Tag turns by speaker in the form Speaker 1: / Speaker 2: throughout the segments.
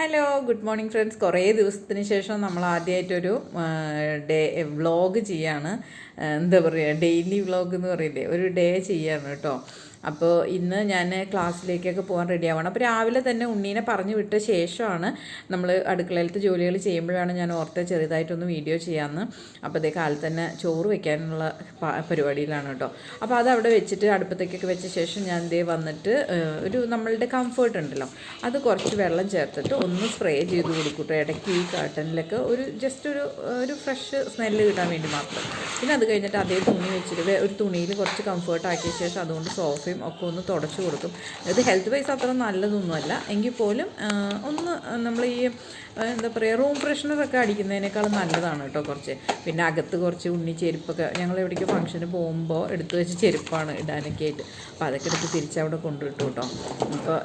Speaker 1: Hello good morning friends കുറേ ദിവസത്തിന് ശേഷം നമ്മൾ ആദ്യമായിട്ടൊരു ഡേ വ്ളോഗ് ചെയ്യാണ്. എന്താ പറയുക ഡെയിലി വ്ളോഗ് എന്ന് പറയില്ലേ? ഒരു ഡേ ചെയ്യാണ് കേട്ടോ. അപ്പോൾ ഇന്ന് ഞാൻ ക്ലാസ്സിലേക്കൊക്കെ പോകാൻ റെഡി ആവണം. അപ്പോൾ രാവിലെ തന്നെ ഉണ്ണീനെ പറഞ്ഞു വിട്ട ശേഷമാണ് നമ്മൾ അടുക്കളയിലത്തെ ജോലികൾ ചെയ്യുമ്പോഴാണ് ഞാൻ ഓർത്ത ചെറുതായിട്ടൊന്ന് വീഡിയോ ചെയ്യാമെന്ന് അപ്പോൾ അതേ കാലത്ത് തന്നെ ചോറ് വെക്കാനുള്ള പരിപാടിയിലാണ് കേട്ടോ. അപ്പോൾ അത് അവിടെ വെച്ചിട്ട് അടുപ്പത്തേക്കൊക്കെ വെച്ച ശേഷം ഞാൻ ദേ വന്നിട്ട് ഒരു നമ്മളുടെ കംഫർട്ട് ഉണ്ടല്ലോ. അത് കുറച്ച് വെള്ളം ചേർത്തിട്ട് ഒന്ന് സ്പ്രേ ചെയ്ത് കൊടുക്കൂട്ടോ. ഇടയ്ക്ക് ഈ കാട്ടനിലൊക്കെ ഒരു ജസ്റ്റ് ഒരു ഒരു ഫ്രഷ് സ്മെല്ല് കിട്ടാൻ വേണ്ടി മാത്രം. പിന്നെ അത് കഴിഞ്ഞിട്ട് അതേ തുണി വെച്ചിട്ട് ഒരു തുണിയിൽ കുറച്ച് കംഫർട്ട് ആക്കിയ ശേഷം അതുകൊണ്ട് സോഫയും ഒക്കെ ഒന്ന് തുടച്ച് കൊടുക്കും ഇത് ഹെൽത്ത് വൈസ് അത്ര നല്ലതൊന്നുമല്ല. എങ്കിൽ പോലും ഒന്ന് നമ്മൾ ഈ എന്താ പറയുക റൂം ഫ്രഷ്നറൊക്കെ അടിക്കുന്നതിനേക്കാളും നല്ലതാണ് കേട്ടോ കുറച്ച്. പിന്നെ അകത്ത് കുറച്ച് ഉണ്ണി ചെരുപ്പൊക്കെ ഞങ്ങൾ എവിടേക്ക് ഫംഗ്ഷന് പോകുമ്പോൾ എടുത്തു വെച്ച് ചെരുപ്പാണ് ഇടാനൊക്കെ ആയിട്ട്. അപ്പോൾ അതൊക്കെ എടുത്ത് തിരിച്ചവിടെ കൊണ്ടുവിട്ടു കേട്ടോ. അപ്പോൾ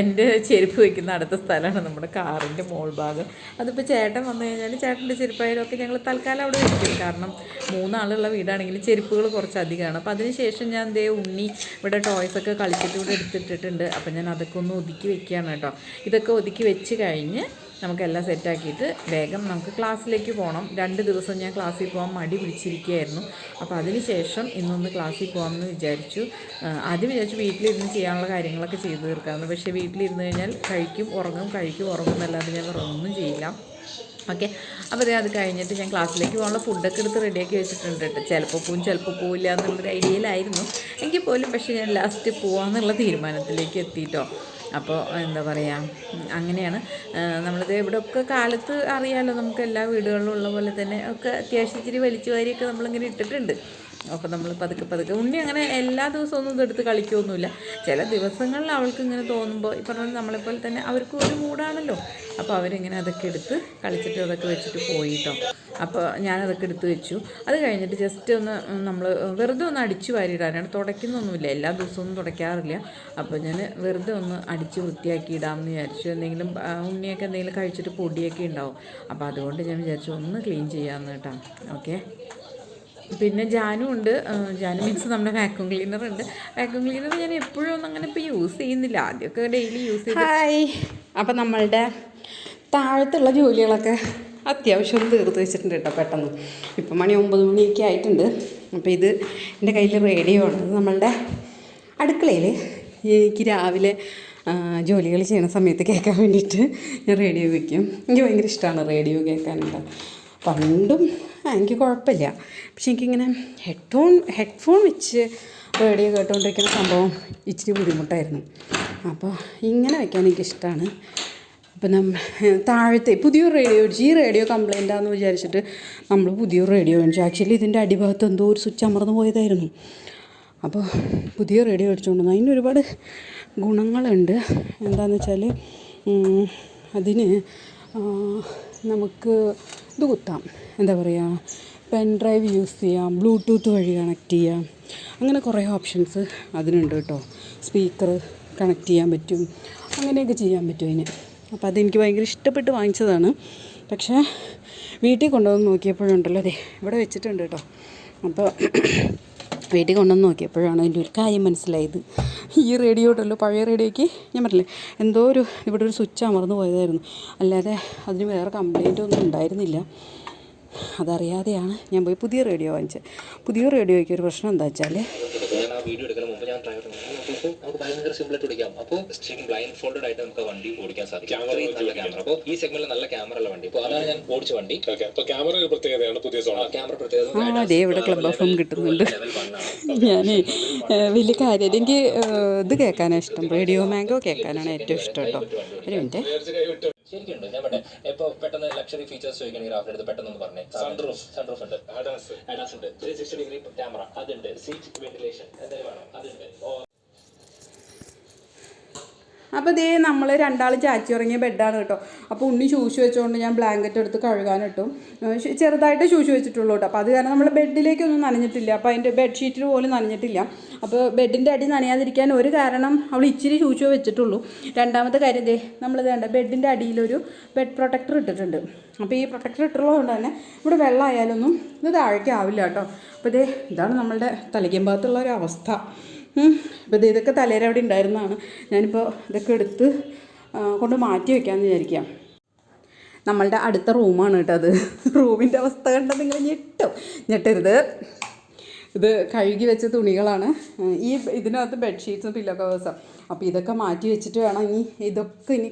Speaker 1: എന്റെ ചെരുപ്പ് വെക്കുന്ന അടുത്ത സ്ഥലമാണ് നമ്മുടെ കാറിന്റെ മോൾ ഭാഗം. അതിപ്പോൾ ചേട്ടൻ വന്നു കഴിഞ്ഞാൽ ചേട്ടന്റെ ചെരുപ്പായാലും ഒക്കെ ഞങ്ങൾ തൽക്കാലം അവിടെ വെക്കും. കാരണം മൂന്നാളുള്ള വീടാണെങ്കിൽ ചെരുപ്പുകൾ കുറച്ച് അധികമാണ്. അപ്പോൾ അതിന് ശേഷം ഞാൻ ദേ ഉണ്ണി ഇവിടെ ടോയ്സൊക്കെ കളിച്ചിട്ട് ഇവിടെ എടുത്തിട്ടിട്ടുണ്ട്. അപ്പോൾ ഞാൻ അതൊക്കെ ഒന്ന് ഒതുക്കി വെക്കുകയാണ് കേട്ടോ. ഇതൊക്കെ ഒതുക്കി വെച്ച് കഴിഞ്ഞ് നമുക്കെല്ലാം സെറ്റാക്കിയിട്ട് വേഗം നമുക്ക് ക്ലാസ്സിലേക്ക് പോകണം. രണ്ട് ദിവസം ഞാൻ ക്ലാസ്സിൽ പോകാൻ മടി പിടിച്ചിരിക്കുകയായിരുന്നു. അപ്പോൾ അതിന് ശേഷം ഇന്നൊന്ന് ക്ലാസ്സിൽ പോകാമെന്ന് വിചാരിച്ചു. ആദ്യം വിചാരിച്ചു വീട്ടിലിരുന്ന് ചെയ്യാനുള്ള കാര്യങ്ങളൊക്കെ ചെയ്തു തീർക്കാമെന്ന്. പക്ഷേ വീട്ടിലിരുന്ന് കഴിഞ്ഞാൽ കഴിക്കും ഉറങ്ങും കഴിക്കും ഉറങ്ങും എന്നല്ലാതെ ഞാൻ ഒന്നും ചെയ്യില്ല. ഓക്കെ. അപ്പോൾ അത് കഴിഞ്ഞിട്ട് ഞാൻ ക്ലാസ്സിലേക്ക് പോകാനുള്ള ഫുഡൊക്കെ എടുത്ത് റെഡിയാക്കി വെച്ചിട്ടുണ്ട് കേട്ടോ. ചിലപ്പോൾ പോവും ചിലപ്പോൾ പോവില്ല എന്നുള്ളൊരു ഐഡിയയിലായിരുന്നു. എങ്കിൽ പോലും പക്ഷേ ഞാൻ ലാസ്റ്റ് പോകാമെന്നുള്ള തീരുമാനത്തിലേക്ക് എത്തിയിട്ടോ അപ്പോൾ എന്താ പറയുക അങ്ങനെയാണ്. നമ്മളിത് ഇവിടെ ഒക്കെ കാലത്ത് അറിയാമല്ലോ നമുക്ക് എല്ലാ വീടുകളിലും ഉള്ള പോലെ തന്നെ ഒക്കെ അത്യാവശ്യം ഇച്ചിരി വലിച്ചു വാരിയൊക്കെ നമ്മളിങ്ങനെ ഇട്ടിട്ടുണ്ട്. അപ്പോൾ നമ്മൾ പതുക്കെ പതുക്കെ ഉണ്ണി അങ്ങനെ എല്ലാ ദിവസവും ഒന്നും ഇതെടുത്ത് കളിക്കുകയൊന്നുമില്ല ചില ദിവസങ്ങളിൽ അവൾക്ക് ഇങ്ങനെ തോന്നുമ്പോൾ പറഞ്ഞ നമ്മളെപ്പോലെ തന്നെ അവർക്ക് ഒരു മൂടാണല്ലോ അപ്പോൾ അവരിങ്ങനെ അതൊക്കെ എടുത്ത് കളിച്ചിട്ട് അതൊക്കെ വെച്ചിട്ട് പോയിട്ടോ. അപ്പോൾ ഞാനതൊക്കെ എടുത്ത് വെച്ചു. അത് കഴിഞ്ഞിട്ട് ജസ്റ്റ് ഒന്ന് നമ്മൾ വെറുതെ ഒന്ന് അടിച്ചു വാരിയിടാനാണ്. തുടയ്ക്കുന്നൊന്നുമില്ല. എല്ലാ ദിവസവും ഒന്നും തുടയ്ക്കാറില്ല. അപ്പോൾ ഞാൻ വെറുതെ ഒന്ന് അടിച്ച് വൃത്തിയാക്കി ഇടാമെന്ന് വിചാരിച്ചു. എന്തെങ്കിലും ഉണ്ണിയൊക്കെ എന്തെങ്കിലും കഴിച്ചിട്ട് പൊടിയൊക്കെ ഉണ്ടാവും. അപ്പോൾ അതുകൊണ്ട് ഞാൻ വിചാരിച്ചു ഒന്ന് ക്ലീൻ ചെയ്യാമെന്ന് കേട്ടോ. ഓക്കെ പിന്നെ ജാനും ഉണ്ട്. ജാനു മീൻസ് നമ്മുടെ വാക്യൂം ക്ലീനർ ഉണ്ട്. വാക്യൂം ക്ലീനർ ഞാൻ എപ്പോഴും ഒന്നും അങ്ങനെ ഇപ്പോൾ യൂസ് ചെയ്യുന്നില്ല. ആദ്യമൊക്കെ ഡെയിലി യൂസ് ചെയ്ത്
Speaker 2: അപ്പം നമ്മളുടെ താഴത്തുള്ള ജോലികളൊക്കെ അത്യാവശ്യം തീർത്ത് വെച്ചിട്ടുണ്ട് കേട്ടോ പെട്ടെന്ന്. ഇപ്പം മണി ഒമ്പത് മണിയൊക്കെ ആയിട്ടുണ്ട്. അപ്പോൾ ഇത് എന്റെ കയ്യിൽ റേഡിയോ ഇത് നമ്മളുടെ അടുക്കളയിൽ എനിക്ക് രാവിലെ ജോലികൾ ചെയ്യുന്ന സമയത്ത് കേൾക്കാൻ വേണ്ടിയിട്ട് ഞാൻ റേഡിയോ വയ്ക്കും എനിക്ക് ഭയങ്കര ഇഷ്ടമാണ് റേഡിയോ കേൾക്കാനുണ്ട് പണ്ടും എനിക്ക് കുഴപ്പമില്ല. പക്ഷെ എനിക്കിങ്ങനെ ഹെഡ്ഫോൺ ഹെഡ്ഫോൺ വെച്ച് റേഡിയോ കേട്ടുകൊണ്ടിരിക്കുന്ന സംഭവം ഇച്ചിരി ബുദ്ധിമുട്ടായിരുന്നു. അപ്പോൾ ഇങ്ങനെ വയ്ക്കാൻ എനിക്കിഷ്ടമാണ്. അപ്പം നമ്മൾ താഴത്തെ പുതിയൊരു റേഡിയോ ഈ റേഡിയോ കംപ്ലൈന്റ് ആണെന്ന് വിചാരിച്ചിട്ട് നമ്മൾ പുതിയൊരു റേഡിയോ മേടിച്ചു. ആക്ച്വലി ഇതിന്റെ അടിഭാഗത്ത് എന്തോ ഒരു സ്വിച്ച് അമർന്നു പോയതായിരുന്നു. അപ്പോൾ പുതിയ റേഡിയോ മേടിച്ചുകൊണ്ട് വന്നു. അതിന് ഒരുപാട് ഗുണങ്ങളുണ്ട്. എന്താണെന്ന് വെച്ചാൽ അതിന് നമുക്ക് ഇത് കുത്താം. എന്താ പറയുക പെൻ ഡ്രൈവ് യൂസ് ചെയ്യാം ബ്ലൂടൂത്ത് വഴി കണക്ട് ചെയ്യാം. അങ്ങനെ കുറേ ഓപ്ഷൻസ് അതിനുണ്ട് കേട്ടോ. സ്പീക്കർ കണക്ട് ചെയ്യാൻ പറ്റും. അങ്ങനെയൊക്കെ ചെയ്യാൻ പറ്റും അതിന്. അപ്പോൾ അതെനിക്ക് ഭയങ്കര ഇഷ്ടപ്പെട്ട് വാങ്ങിച്ചതാണ്. പക്ഷേ വീട്ടിൽ കൊണ്ടുവന്ന് നോക്കിയപ്പോഴുണ്ടല്ലോ അതെ ഇവിടെ വെച്ചിട്ടുണ്ട് കേട്ടോ. അപ്പോൾ വീട്ടിൽ കൊണ്ടുവന്ന് നോക്കിയപ്പോഴാണ് അതിന്റെ ഒരു കാര്യം മനസ്സിലായത്. ഈ റേഡിയോ ഉണ്ടല്ലോ പഴയ റേഡിയോയ്ക്ക് ഞാൻ പറഞ്ഞില്ലേ എന്തോ ഒരു ഇവിടെ ഒരു സ്വിച്ച് അമർന്നു പോയതായിരുന്നു. അല്ലാതെ അതിന് വേറെ കംപ്ലൈന്റ് ഒന്നും ഉണ്ടായിരുന്നില്ല. അതറിയാതെയാണ് ഞാൻ പോയി പുതിയ റേഡിയോ വാങ്ങിച്ചത്. പുതിയ റേഡിയോയ്ക്ക് ഒരു പ്രശ്നം എന്താ വെച്ചാൽ
Speaker 3: നോക്കിയപ്പോൾ നമുക്ക് ഭയങ്കര സിമ്പിൾ ആയിട്ട് ഓടിക്കാം അപ്പോൾ ശരിക്കും ബ്ലൈൻഡ് ഫോൾഡഡ് ആയിട്ട് നമുക്ക് വണ്ടി ഓടിക്കാൻ സാധിക്കും. അത്രയും നല്ല ക്യാമറ അപ്പോൾ ഈ സെഗ്മെന്റിൽ നല്ല ക്യാമറ ഉള്ള വണ്ടി. അപ്പോൾ അതാണ് ഞാൻ ഓടിച്ച വണ്ടി.
Speaker 4: അപ്പോൾ അപ്പൊ ക്യാമറ ഒരു പ്രത്യേകതയാണ് പുതിയ സോണ
Speaker 3: ക്യാമറ പ്രത്യേകത
Speaker 2: ആ അതേ ഇവിടെ ക്ലബ് എഫ് എം കിട്ടുന്നുണ്ട്. ഞാൻ വലിയ കാര്യം എനിക്ക് ഇത് കേൾക്കാനാണ് ഇഷ്ടം. റേഡിയോ മാംഗോ കേൾക്കാനാണ് ഏറ്റവും ഇഷ്ടം കേട്ടോ. ഒരു മിനിറ്റ്.
Speaker 3: ശരിക്കുണ്ട് ഞാൻ പറഞ്ഞേ ഇപ്പൊ പെട്ടെന്ന് ലക്ഷറി ഫീച്ചേഴ്സ് ചോദിക്കണമെങ്കിൽ റാഫിന്റെ അടുത്ത് പെട്ടെന്ന് ഒന്ന് പറഞ്ഞേ സൺറൂഫ് സൺറൂഫ് ഉണ്ട്. അഡാസ് അഡാസ് ഉണ്ട്. ത്രീ സിക്സ്റ്റി ഡിഗ്രി ക്യാമറ അതുണ്ട്. സീറ്റ് വെന്റിലേഷൻ എന്തെങ്കിലും വേണം. അതുണ്ട്.
Speaker 2: അപ്പോൾ ഇതേ നമ്മൾ രണ്ടാൾ ചാച്ചി ഉറങ്ങിയ ബെഡാണ് കേട്ടോ. അപ്പോൾ ഉണ്ണി ശൂശു വെച്ചുകൊണ്ട് ഞാൻ ബ്ലാങ്കറ്റ് എടുത്ത് കഴുകാനിട്ടു ചെറുതായിട്ട് ശൂശു വെച്ചിട്ടുള്ളൂ കേട്ടോ. അപ്പോൾ അത് കാരണം നമ്മൾ ബെഡിലേക്കൊന്നും നനഞ്ഞിട്ടില്ല. അപ്പോൾ അതിന്റെ ബെഡ്ഷീറ്റിൽ പോലും നനഞ്ഞിട്ടില്ല. അപ്പോൾ ബെഡിന്റെ അടി നനയാതിരിക്കാൻ ഒരു കാരണം അവൾ ഇച്ചിരി ശൂശു വെച്ചിട്ടുള്ളൂ. രണ്ടാമത്തെ കാര്യം ദേ നമ്മൾ വേണ്ട ബെഡിന്റെ അടിയിലൊരു ബെഡ് പ്രൊട്ടക്ടർ ഇട്ടിട്ടുണ്ട്. അപ്പോൾ ഈ പ്രൊട്ടക്ടർ ഇട്ടുള്ളതുകൊണ്ട് തന്നെ ഇവിടെ വെള്ളം ആയാലൊന്നും ഇത് താഴേക്കാവില്ല കേട്ടോ. അപ്പോൾ ഇതേ ഇതാണ് നമ്മളുടെ തലയ്ക്കും ഭാഗത്തുള്ള ഒരു അവസ്ഥ. അപ്പോൾ ഇത് ഇതൊക്കെ തലേര അവിടെ ഉണ്ടായിരുന്നതാണ്. ഞാനിപ്പോൾ ഇതൊക്കെ എടുത്ത് കൊണ്ട് മാറ്റി വയ്ക്കാമെന്ന് വിചാരിക്കാം. നമ്മളുടെ അടുത്ത റൂമാണ് കേട്ടോ അത്. റൂമിന്റെ അവസ്ഥ കണ്ടാൽ നിങ്ങൾ ഞെട്ടും. ഞെട്ടരുത്. ഇത് കഴുകി വെച്ച തുണികളാണ്. ഈ ഇതിനകത്ത് ബെഡ്ഷീറ്റ്സും പില്ലോ കവേഴ്സും അപ്പോൾ ഇതൊക്കെ മാറ്റി വെച്ചിട്ട് വേണം ഇനി ഇതൊക്കെ ഇനി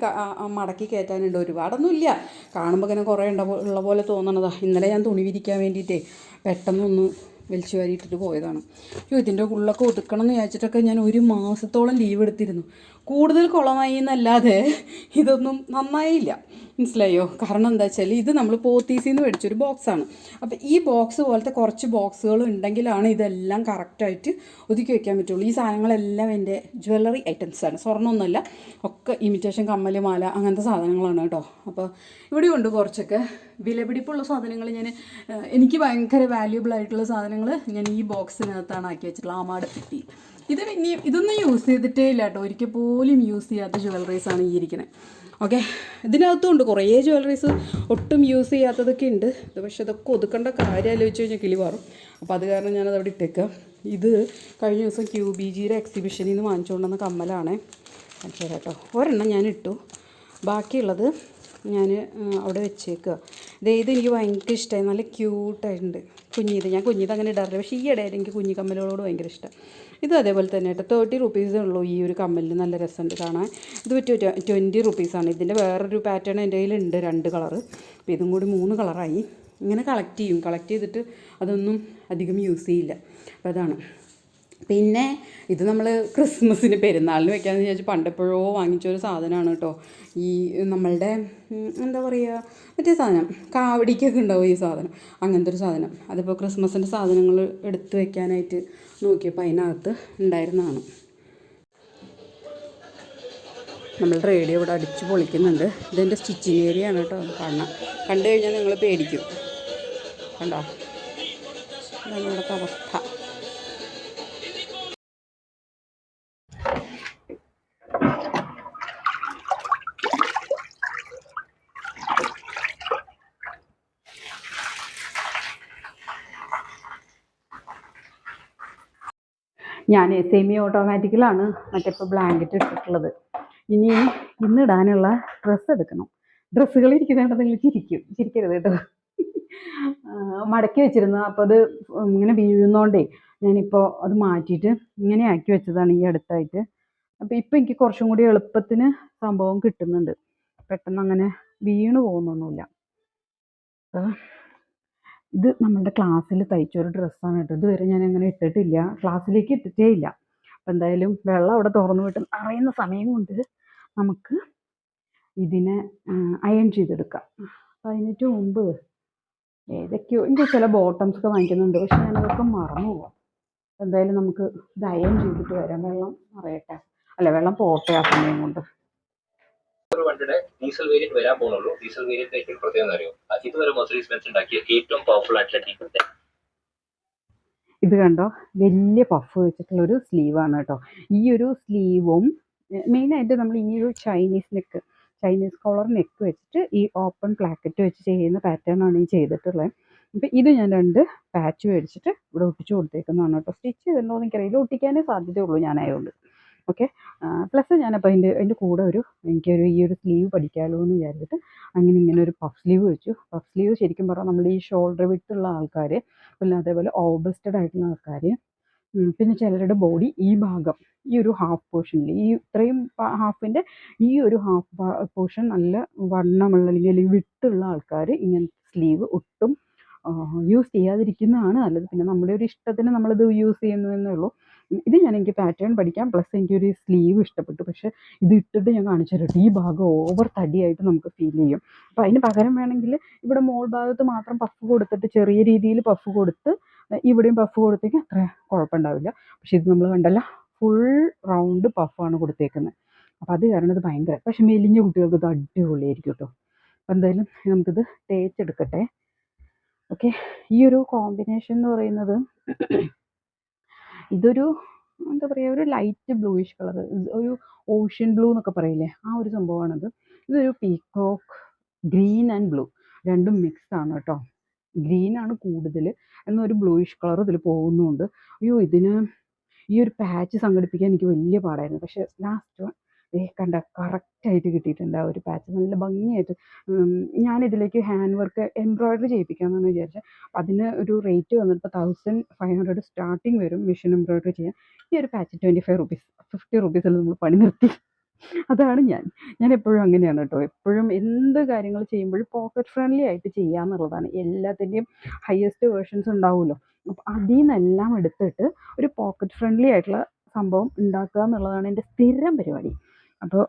Speaker 2: മടക്കി കയറ്റാനുണ്ട്. ഒരുപാടൊന്നുമില്ല. കാണുമ്പോൾ ഇങ്ങനെ കുറേ ഉള്ള പോലെ തോന്നണതാണ് ഇന്നലെ ഞാൻ തുണി വിരിക്കാൻ വേണ്ടിയിട്ടേ പെട്ടെന്നൊന്ന് വലിച്ചു വാരിയിട്ടിട്ട് പോയതാണ്. അയ്യോ ഇതിന്റെ ഉള്ളൊക്കെ ഒതുക്കണം എന്ന് വിചാരിച്ചിട്ടൊക്കെ ഞാൻ ഒരു മാസത്തോളം ലീവ് എടുത്തിരുന്നു. കൂടുതൽ കുളമായി എന്നല്ലാതെ ഇതൊന്നും നന്നായില്ല. മനസ്സിലായോ? കാരണം എന്താ വെച്ചാൽ ഇത് നമ്മൾ പോത്തീസിൽ നിന്ന് മേടിച്ചൊരു ബോക്സാണ്. അപ്പോൾ ഈ ബോക്സ് പോലത്തെ കുറച്ച് ബോക്സുകൾ ഉണ്ടെങ്കിലാണ് ഇതെല്ലാം കറക്റ്റായിട്ട് ഒതുക്കി വയ്ക്കാൻ പറ്റുള്ളൂ. ഈ സാധനങ്ങളെല്ലാം എന്റെ ജ്വല്ലറി ഐറ്റംസാണ് സ്വർണമൊന്നുമല്ല ഒക്കെ ഇമിറ്റേഷൻ കമ്മൽ മാല അങ്ങനത്തെ സാധനങ്ങളാണ് കേട്ടോ. അപ്പോൾ ഇവിടെ ഉണ്ട് കുറച്ചൊക്കെ വിലപിടിപ്പുള്ള സാധനങ്ങൾ ഞാൻ എനിക്ക് ഭയങ്കര വാല്യൂബിൾ ആയിട്ടുള്ള സാധനങ്ങൾ ഞാൻ ഈ ബോക്സിനകത്താണ് ആക്കി വെച്ചിട്ടുള്ളത്. ആമാട് പെട്ടി ഇത് പിന്നെ ഇതൊന്നും യൂസ് ചെയ്തിട്ടേ ഇല്ല കേട്ടോ. ഒരിക്കൽ പോലും യൂസ് ചെയ്യാത്ത ജ്വല്ലറീസാണ് ഈ ഇരിക്കുന്നത് ഓക്കെ ഇതിനകത്തും ഉണ്ട് കുറേ ജ്വല്ലറീസ് ഒട്ടും യൂസ് ചെയ്യാത്തതൊക്കെ ഉണ്ട്. ഇത് പക്ഷേ ഇതൊക്കെ ഒതുക്കേണ്ട കാര്യം ആലോചിച്ച് കഴിഞ്ഞാൽ കിളി മാറും. അപ്പോൾ അത് കാരണം ഞാനത് അവിടെ ഇട്ടേക്കാം. ഇത് കഴിഞ്ഞ ദിവസം ക്യൂ ബി ജിയുടെ എക്സിബിഷനിൽ നിന്ന് വാങ്ങിച്ചുകൊണ്ടുവന്ന കമ്മലാണേ. കാണിച്ചു കേട്ടോ. ഒരെണ്ണം ഞാൻ ഇട്ടു. ബാക്കിയുള്ളത് ഞാൻ അവിടെ വെച്ചേക്കുക ദേ ഇത് എനിക്ക് ഭയങ്കര ഇഷ്ടമായി നല്ല ക്യൂട്ടായിട്ടുണ്ട്. കുഞ്ഞിത്. ഞാൻ കുഞ്ഞിത് അങ്ങനെ ഇടാറില്ല. പക്ഷേ ഈ ഇടയിൽ എനിക്ക് കുഞ്ഞി കമ്മലുകളോട് ഭയങ്കര ഇഷ്ടം. ഇത് അതേപോലെ തന്നെ കേട്ടോ. തേർട്ടി റുപ്പീസേ ഉള്ളൂ ഈ ഒരു കമ്മലിന് നല്ല രസമുണ്ട് കാണാൻ. ഇത് ട്വന്റി റുപ്പീസാണ് ഇതിന്റെ വേറൊരു പാറ്റേൺ എന്റെ കയ്യിലുണ്ട്. രണ്ട് കളറ് അപ്പോൾ ഇതും കൂടി മൂന്ന് കളറായി ഇങ്ങനെ കളക്ട് ചെയ്യും. കളക്ട് ചെയ്തിട്ട് അതൊന്നും അധികം യൂസ് ചെയ്യില്ല. അപ്പോൾ അതാണ്. പിന്നെ ഇത് നമ്മൾ ക്രിസ്മസിന് പെരുന്നാളിന് വെക്കാമെന്ന് വിചാരിച്ച് പണ്ടെപ്പോഴോ വാങ്ങിച്ച ഒരു സാധനമാണ് കേട്ടോ ഈ നമ്മളുടെ എന്താ പറയുക മറ്റേ സാധനം കാവടിക്കൊക്കെ ഉണ്ടാവും ഈ സാധനം അങ്ങനത്തെ ഒരു സാധനം. അതിപ്പോൾ ക്രിസ്മസിന്റെ സാധനങ്ങൾ എടുത്തു വെക്കാനായിട്ട് നോക്കിയപ്പോൾ അതിനകത്ത് ഉണ്ടായിരുന്നതാണ്. നമ്മൾ റേഡിയോ ഇവിടെ അടിച്ച് പൊളിക്കുന്നുണ്ട്. ഇതെന്റെ സ്റ്റിച്ചിങ് ഏരിയ ആണ് കേട്ടോ കാണണം. കണ്ടു കഴിഞ്ഞാൽ നിങ്ങൾ പേടിക്കും. കണ്ടോ? ഇതാണ് അവസ്ഥ. ഞാൻ സെമി ഓട്ടോമാറ്റിക്കിലാണ് മറ്റേ ഇപ്പോൾ ബ്ലാങ്കറ്റ് ഇട്ടിട്ടുള്ളത്. ഇനി ഇന്ന് ഇടാനുള്ള ഡ്രസ്സ് എടുക്കണം. ഡ്രസ്സുകൾ ഇരിക്കുന്നുണ്ട് നിങ്ങൾ ചിരിക്കും. ചിരിക്കരുത് കേട്ടോ. മടക്കി വെച്ചിരുന്നു. അപ്പോൾ അത് ഇങ്ങനെ വീഴുന്നോണ്ടേ ഞാനിപ്പോൾ അത് മാറ്റിയിട്ട് ഇങ്ങനെ ആക്കി വെച്ചതാണ് ഈ അടുത്തായിട്ട്. അപ്പോൾ ഇപ്പം എനിക്ക് കുറച്ചും കൂടി എളുപ്പത്തിന് സംഭവം കിട്ടുന്നുണ്ട്. പെട്ടെന്ന് അങ്ങനെ വീണ് പോകുന്നൊന്നുമില്ല. അപ്പോൾ ഇത് നമ്മളുടെ ക്ലാസ്സിൽ തയ്ച്ച ഒരു ഡ്രസ്സാണ് കേട്ടോ. ഇതുവരെ ഞാൻ അങ്ങനെ ഇട്ടിട്ടില്ല ക്ലാസ്സിലേക്ക് ഇട്ടിട്ടേ ഇല്ല. അപ്പം എന്തായാലും വെള്ളം അവിടെ തുറന്നു വിട്ട് അറിയുന്ന സമയം കൊണ്ട് നമുക്ക് ഇതിനെ അയൺ ചെയ്തെടുക്കാം. അപ്പം അതിനേറ്റ് മുമ്പ് ഏതൊക്കെയോ എനിക്ക് ചില ബോട്ടംസ് ഒക്കെ വാങ്ങിക്കുന്നുണ്ട്. പക്ഷെ ഞാനതൊക്കെ മറന്നു പോവാം. എന്തായാലും നമുക്ക് ഇത് അയൺ ചെയ്തിട്ട് വരാം. വെള്ളം അറിയട്ടെ അല്ല വെള്ളം പോട്ടെ ആ സമയം കൊണ്ട്.
Speaker 3: ഒരു വണ്ടിയുടെ ഡീസൽ വേരിയന്റ് വരാൻ പോകുന്നുള്ളൂ ഡീസൽ വേരിയന്റ് ഏറ്റവും പ്രത്യേകത അറിയോ? ഇതുവരെ മെർസഡീസ് ബെൻസ് ഉണ്ടാക്കിയ ഏറ്റവും പവർഫുൾ ആയിട്ടുള്ള ഡീസൽ
Speaker 2: ഇത് കണ്ടോ? വലിയ പഫ് വെച്ചിട്ടുള്ള ഒരു സ്ലീവാണ് കേട്ടോ. ഈ ഒരു സ്ലീവും മെയിനായിട്ട് നമ്മൾ ഈ ഒരു Chinese neck Chinese collar neck വെച്ചിട്ട് ഈ ഓപ്പൺ പ്ലാക്കറ്റ് വെച്ച് ചെയ്യുന്ന പാറ്റേൺ ആണ് ഈ ചെയ്തിട്ടുള്ളത് അപ്പം ഇത് ഞാൻ രണ്ട് പാച്ച് മേടിച്ചിട്ട് ഇവിടെ ഒട്ടിച്ചു കൊടുത്തേക്കുന്നതാണ് കേട്ടോ. സ്റ്റിച്ച് ചെയ്തിട്ടുണ്ടോ എന്ന് എനിക്കറിയില്ല. ഒട്ടിക്കാനേ സാധ്യതയുള്ളൂ ഞാനായതുകൊണ്ട് ഓക്കെ പ്ലസ് ഞാനപ്പോൾ അതിന്റെ അതിന്റെ കൂടെ ഒരു എനിക്കൊരു ഈ ഒരു സ്ലീവ് പഠിക്കാമല്ലോ എന്ന് വിചാരിച്ചിട്ട് അങ്ങനെ ഇങ്ങനെ ഒരു പഫ് സ്ലീവ് വെച്ചു. പഫ് സ്ലീവ് ശരിക്കും പറഞ്ഞാൽ നമ്മുടെ ഈ ഷോൾഡർ വിട്ടുള്ള ആൾക്കാർ പിന്നെ അതേപോലെ ഓബസ്റ്റഡ് ആയിട്ടുള്ള ആൾക്കാർ പിന്നെ ചിലരുടെ ബോഡി ഈ ഭാഗം ഈ ഒരു ഹാഫ് പോർഷനിൽ ഈ ഇത്രയും ഹാഫിന്റെ ഈ ഒരു ഹാഫ് പോർഷൻ നല്ല വണ്ണമുള്ള അല്ലെങ്കിൽ അല്ലെങ്കിൽ വിട്ടുള്ള ആൾക്കാർ ഇങ്ങനത്തെ സ്ലീവ് ഒട്ടും യൂസ് ചെയ്യാതിരിക്കുന്നതാണ് നല്ലത്. പിന്നെ നമ്മുടെ ഒരു ഇഷ്ടത്തിന് നമ്മളിത് യൂസ് ചെയ്യുന്നു എന്നേ ഉള്ളൂ. ഇത് ഞാൻ എനിക്ക് പാറ്റേൺ പഠിക്കാം. പ്ലസ് എനിക്കൊരു സ്ലീവ് ഇഷ്ടപ്പെട്ടു. പക്ഷേ ഇത് ഇട്ടിട്ട് ഞാൻ കാണിച്ചു ഈ ഭാഗം ഓവർ തടിയായിട്ട് നമുക്ക് ഫീൽ ചെയ്യും. അപ്പോൾ അതിന് പകരം വേണമെങ്കിൽ ഇവിടെ മോൾ ഭാഗത്ത് മാത്രം പഫ് കൊടുത്തിട്ട് ചെറിയ രീതിയിൽ പഫ് കൊടുത്ത് ഇവിടെയും പഫ് കൊടുത്തേക്ക് അത്ര കുഴപ്പമുണ്ടാവില്ല. പക്ഷെ ഇത് നമ്മൾ കണ്ടല്ല ഫുൾ റൗണ്ട് പഫാണ് കൊടുത്തേക്കുന്നത്. അപ്പോൾ അത് കാരണം ഇത് ഭയങ്കര പക്ഷെ മെലിഞ്ഞ കുട്ടികൾക്ക് ഇത് അടിപൊളിയായിരിക്കും കേട്ടോ. അപ്പോൾ എന്തായാലും നമുക്കിത് തേച്ചെടുക്കട്ടെ. ഓക്കെ ഈ ഒരു കോമ്പിനേഷൻ എന്ന് പറയുന്നത് ഇതൊരു എന്താ പറയുക ഒരു ലൈറ്റ് ബ്ലൂയിഷ് കളർ ഒരു ഓഷ്യൻ ബ്ലൂ എന്നൊക്കെ പറയില്ലേ ആ ഒരു സംഭവമാണത്. ഇതൊരു പീക്കോക്ക് ഗ്രീൻ ആൻഡ് ബ്ലൂ രണ്ടും മിക്സ് ആണ് കേട്ടോ. ആണ് കൂടുതൽ എന്നൊരു ബ്ലൂയിഷ് കളർ ഇതിൽ പോകുന്നുണ്ട്. അയ്യോ ഇതിന് ഈ ഒരു പാച്ച് സംഘടിപ്പിക്കാൻ എനിക്ക് വലിയ പാടായിരുന്നു. പക്ഷേ ലാസ്റ്റ് ദേ കണ്ട കറക്റ്റായിട്ട് കിട്ടിയിട്ടുണ്ട് ആ ഒരു പാച്ച് നല്ല ഭംഗിയായിട്ട്. ഞാൻ ഇതിലേക്ക് ഹാൻഡ് വർക്ക് എംബ്രോയ്ഡറി ചെയ്യിപ്പിക്കാമെന്ന് വിചാരിച്ച. അതിന് ഒരു റേറ്റ് വന്നിട്ട് തൗസൻഡ് ഫൈവ് ഹൺഡ്രഡ് സ്റ്റാർട്ടിങ് വരും മെഷീൻ എംബ്രോയ്ഡറി ചെയ്യാൻ. ഈ ഒരു patch twenty five rupees fifty റുപ്പീസിൽ നമ്മൾ പണി നിർത്തി. അതാണ് ഞാൻ. ഞാൻ എപ്പോഴും അങ്ങനെയാണ് കേട്ടോ എപ്പോഴും എന്ത് കാര്യങ്ങൾ ചെയ്യുമ്പോഴും പോക്കറ്റ് ഫ്രണ്ട്ലി ആയിട്ട് ചെയ്യുക എന്നുള്ളതാണ്. എല്ലാത്തിന്റെയും ഹയസ്റ്റ് വേർഷൻസ് ഉണ്ടാവുമല്ലോ. അപ്പം അതിൽ നിന്നെല്ലാം എടുത്തിട്ട് ഒരു പോക്കറ്റ് ഫ്രണ്ട്ലി ആയിട്ടുള്ള സംഭവം ഉണ്ടാക്കുക എന്നുള്ളതാണ് എന്റെ സ്ഥിരം പരിപാടി. അപ്പോൾ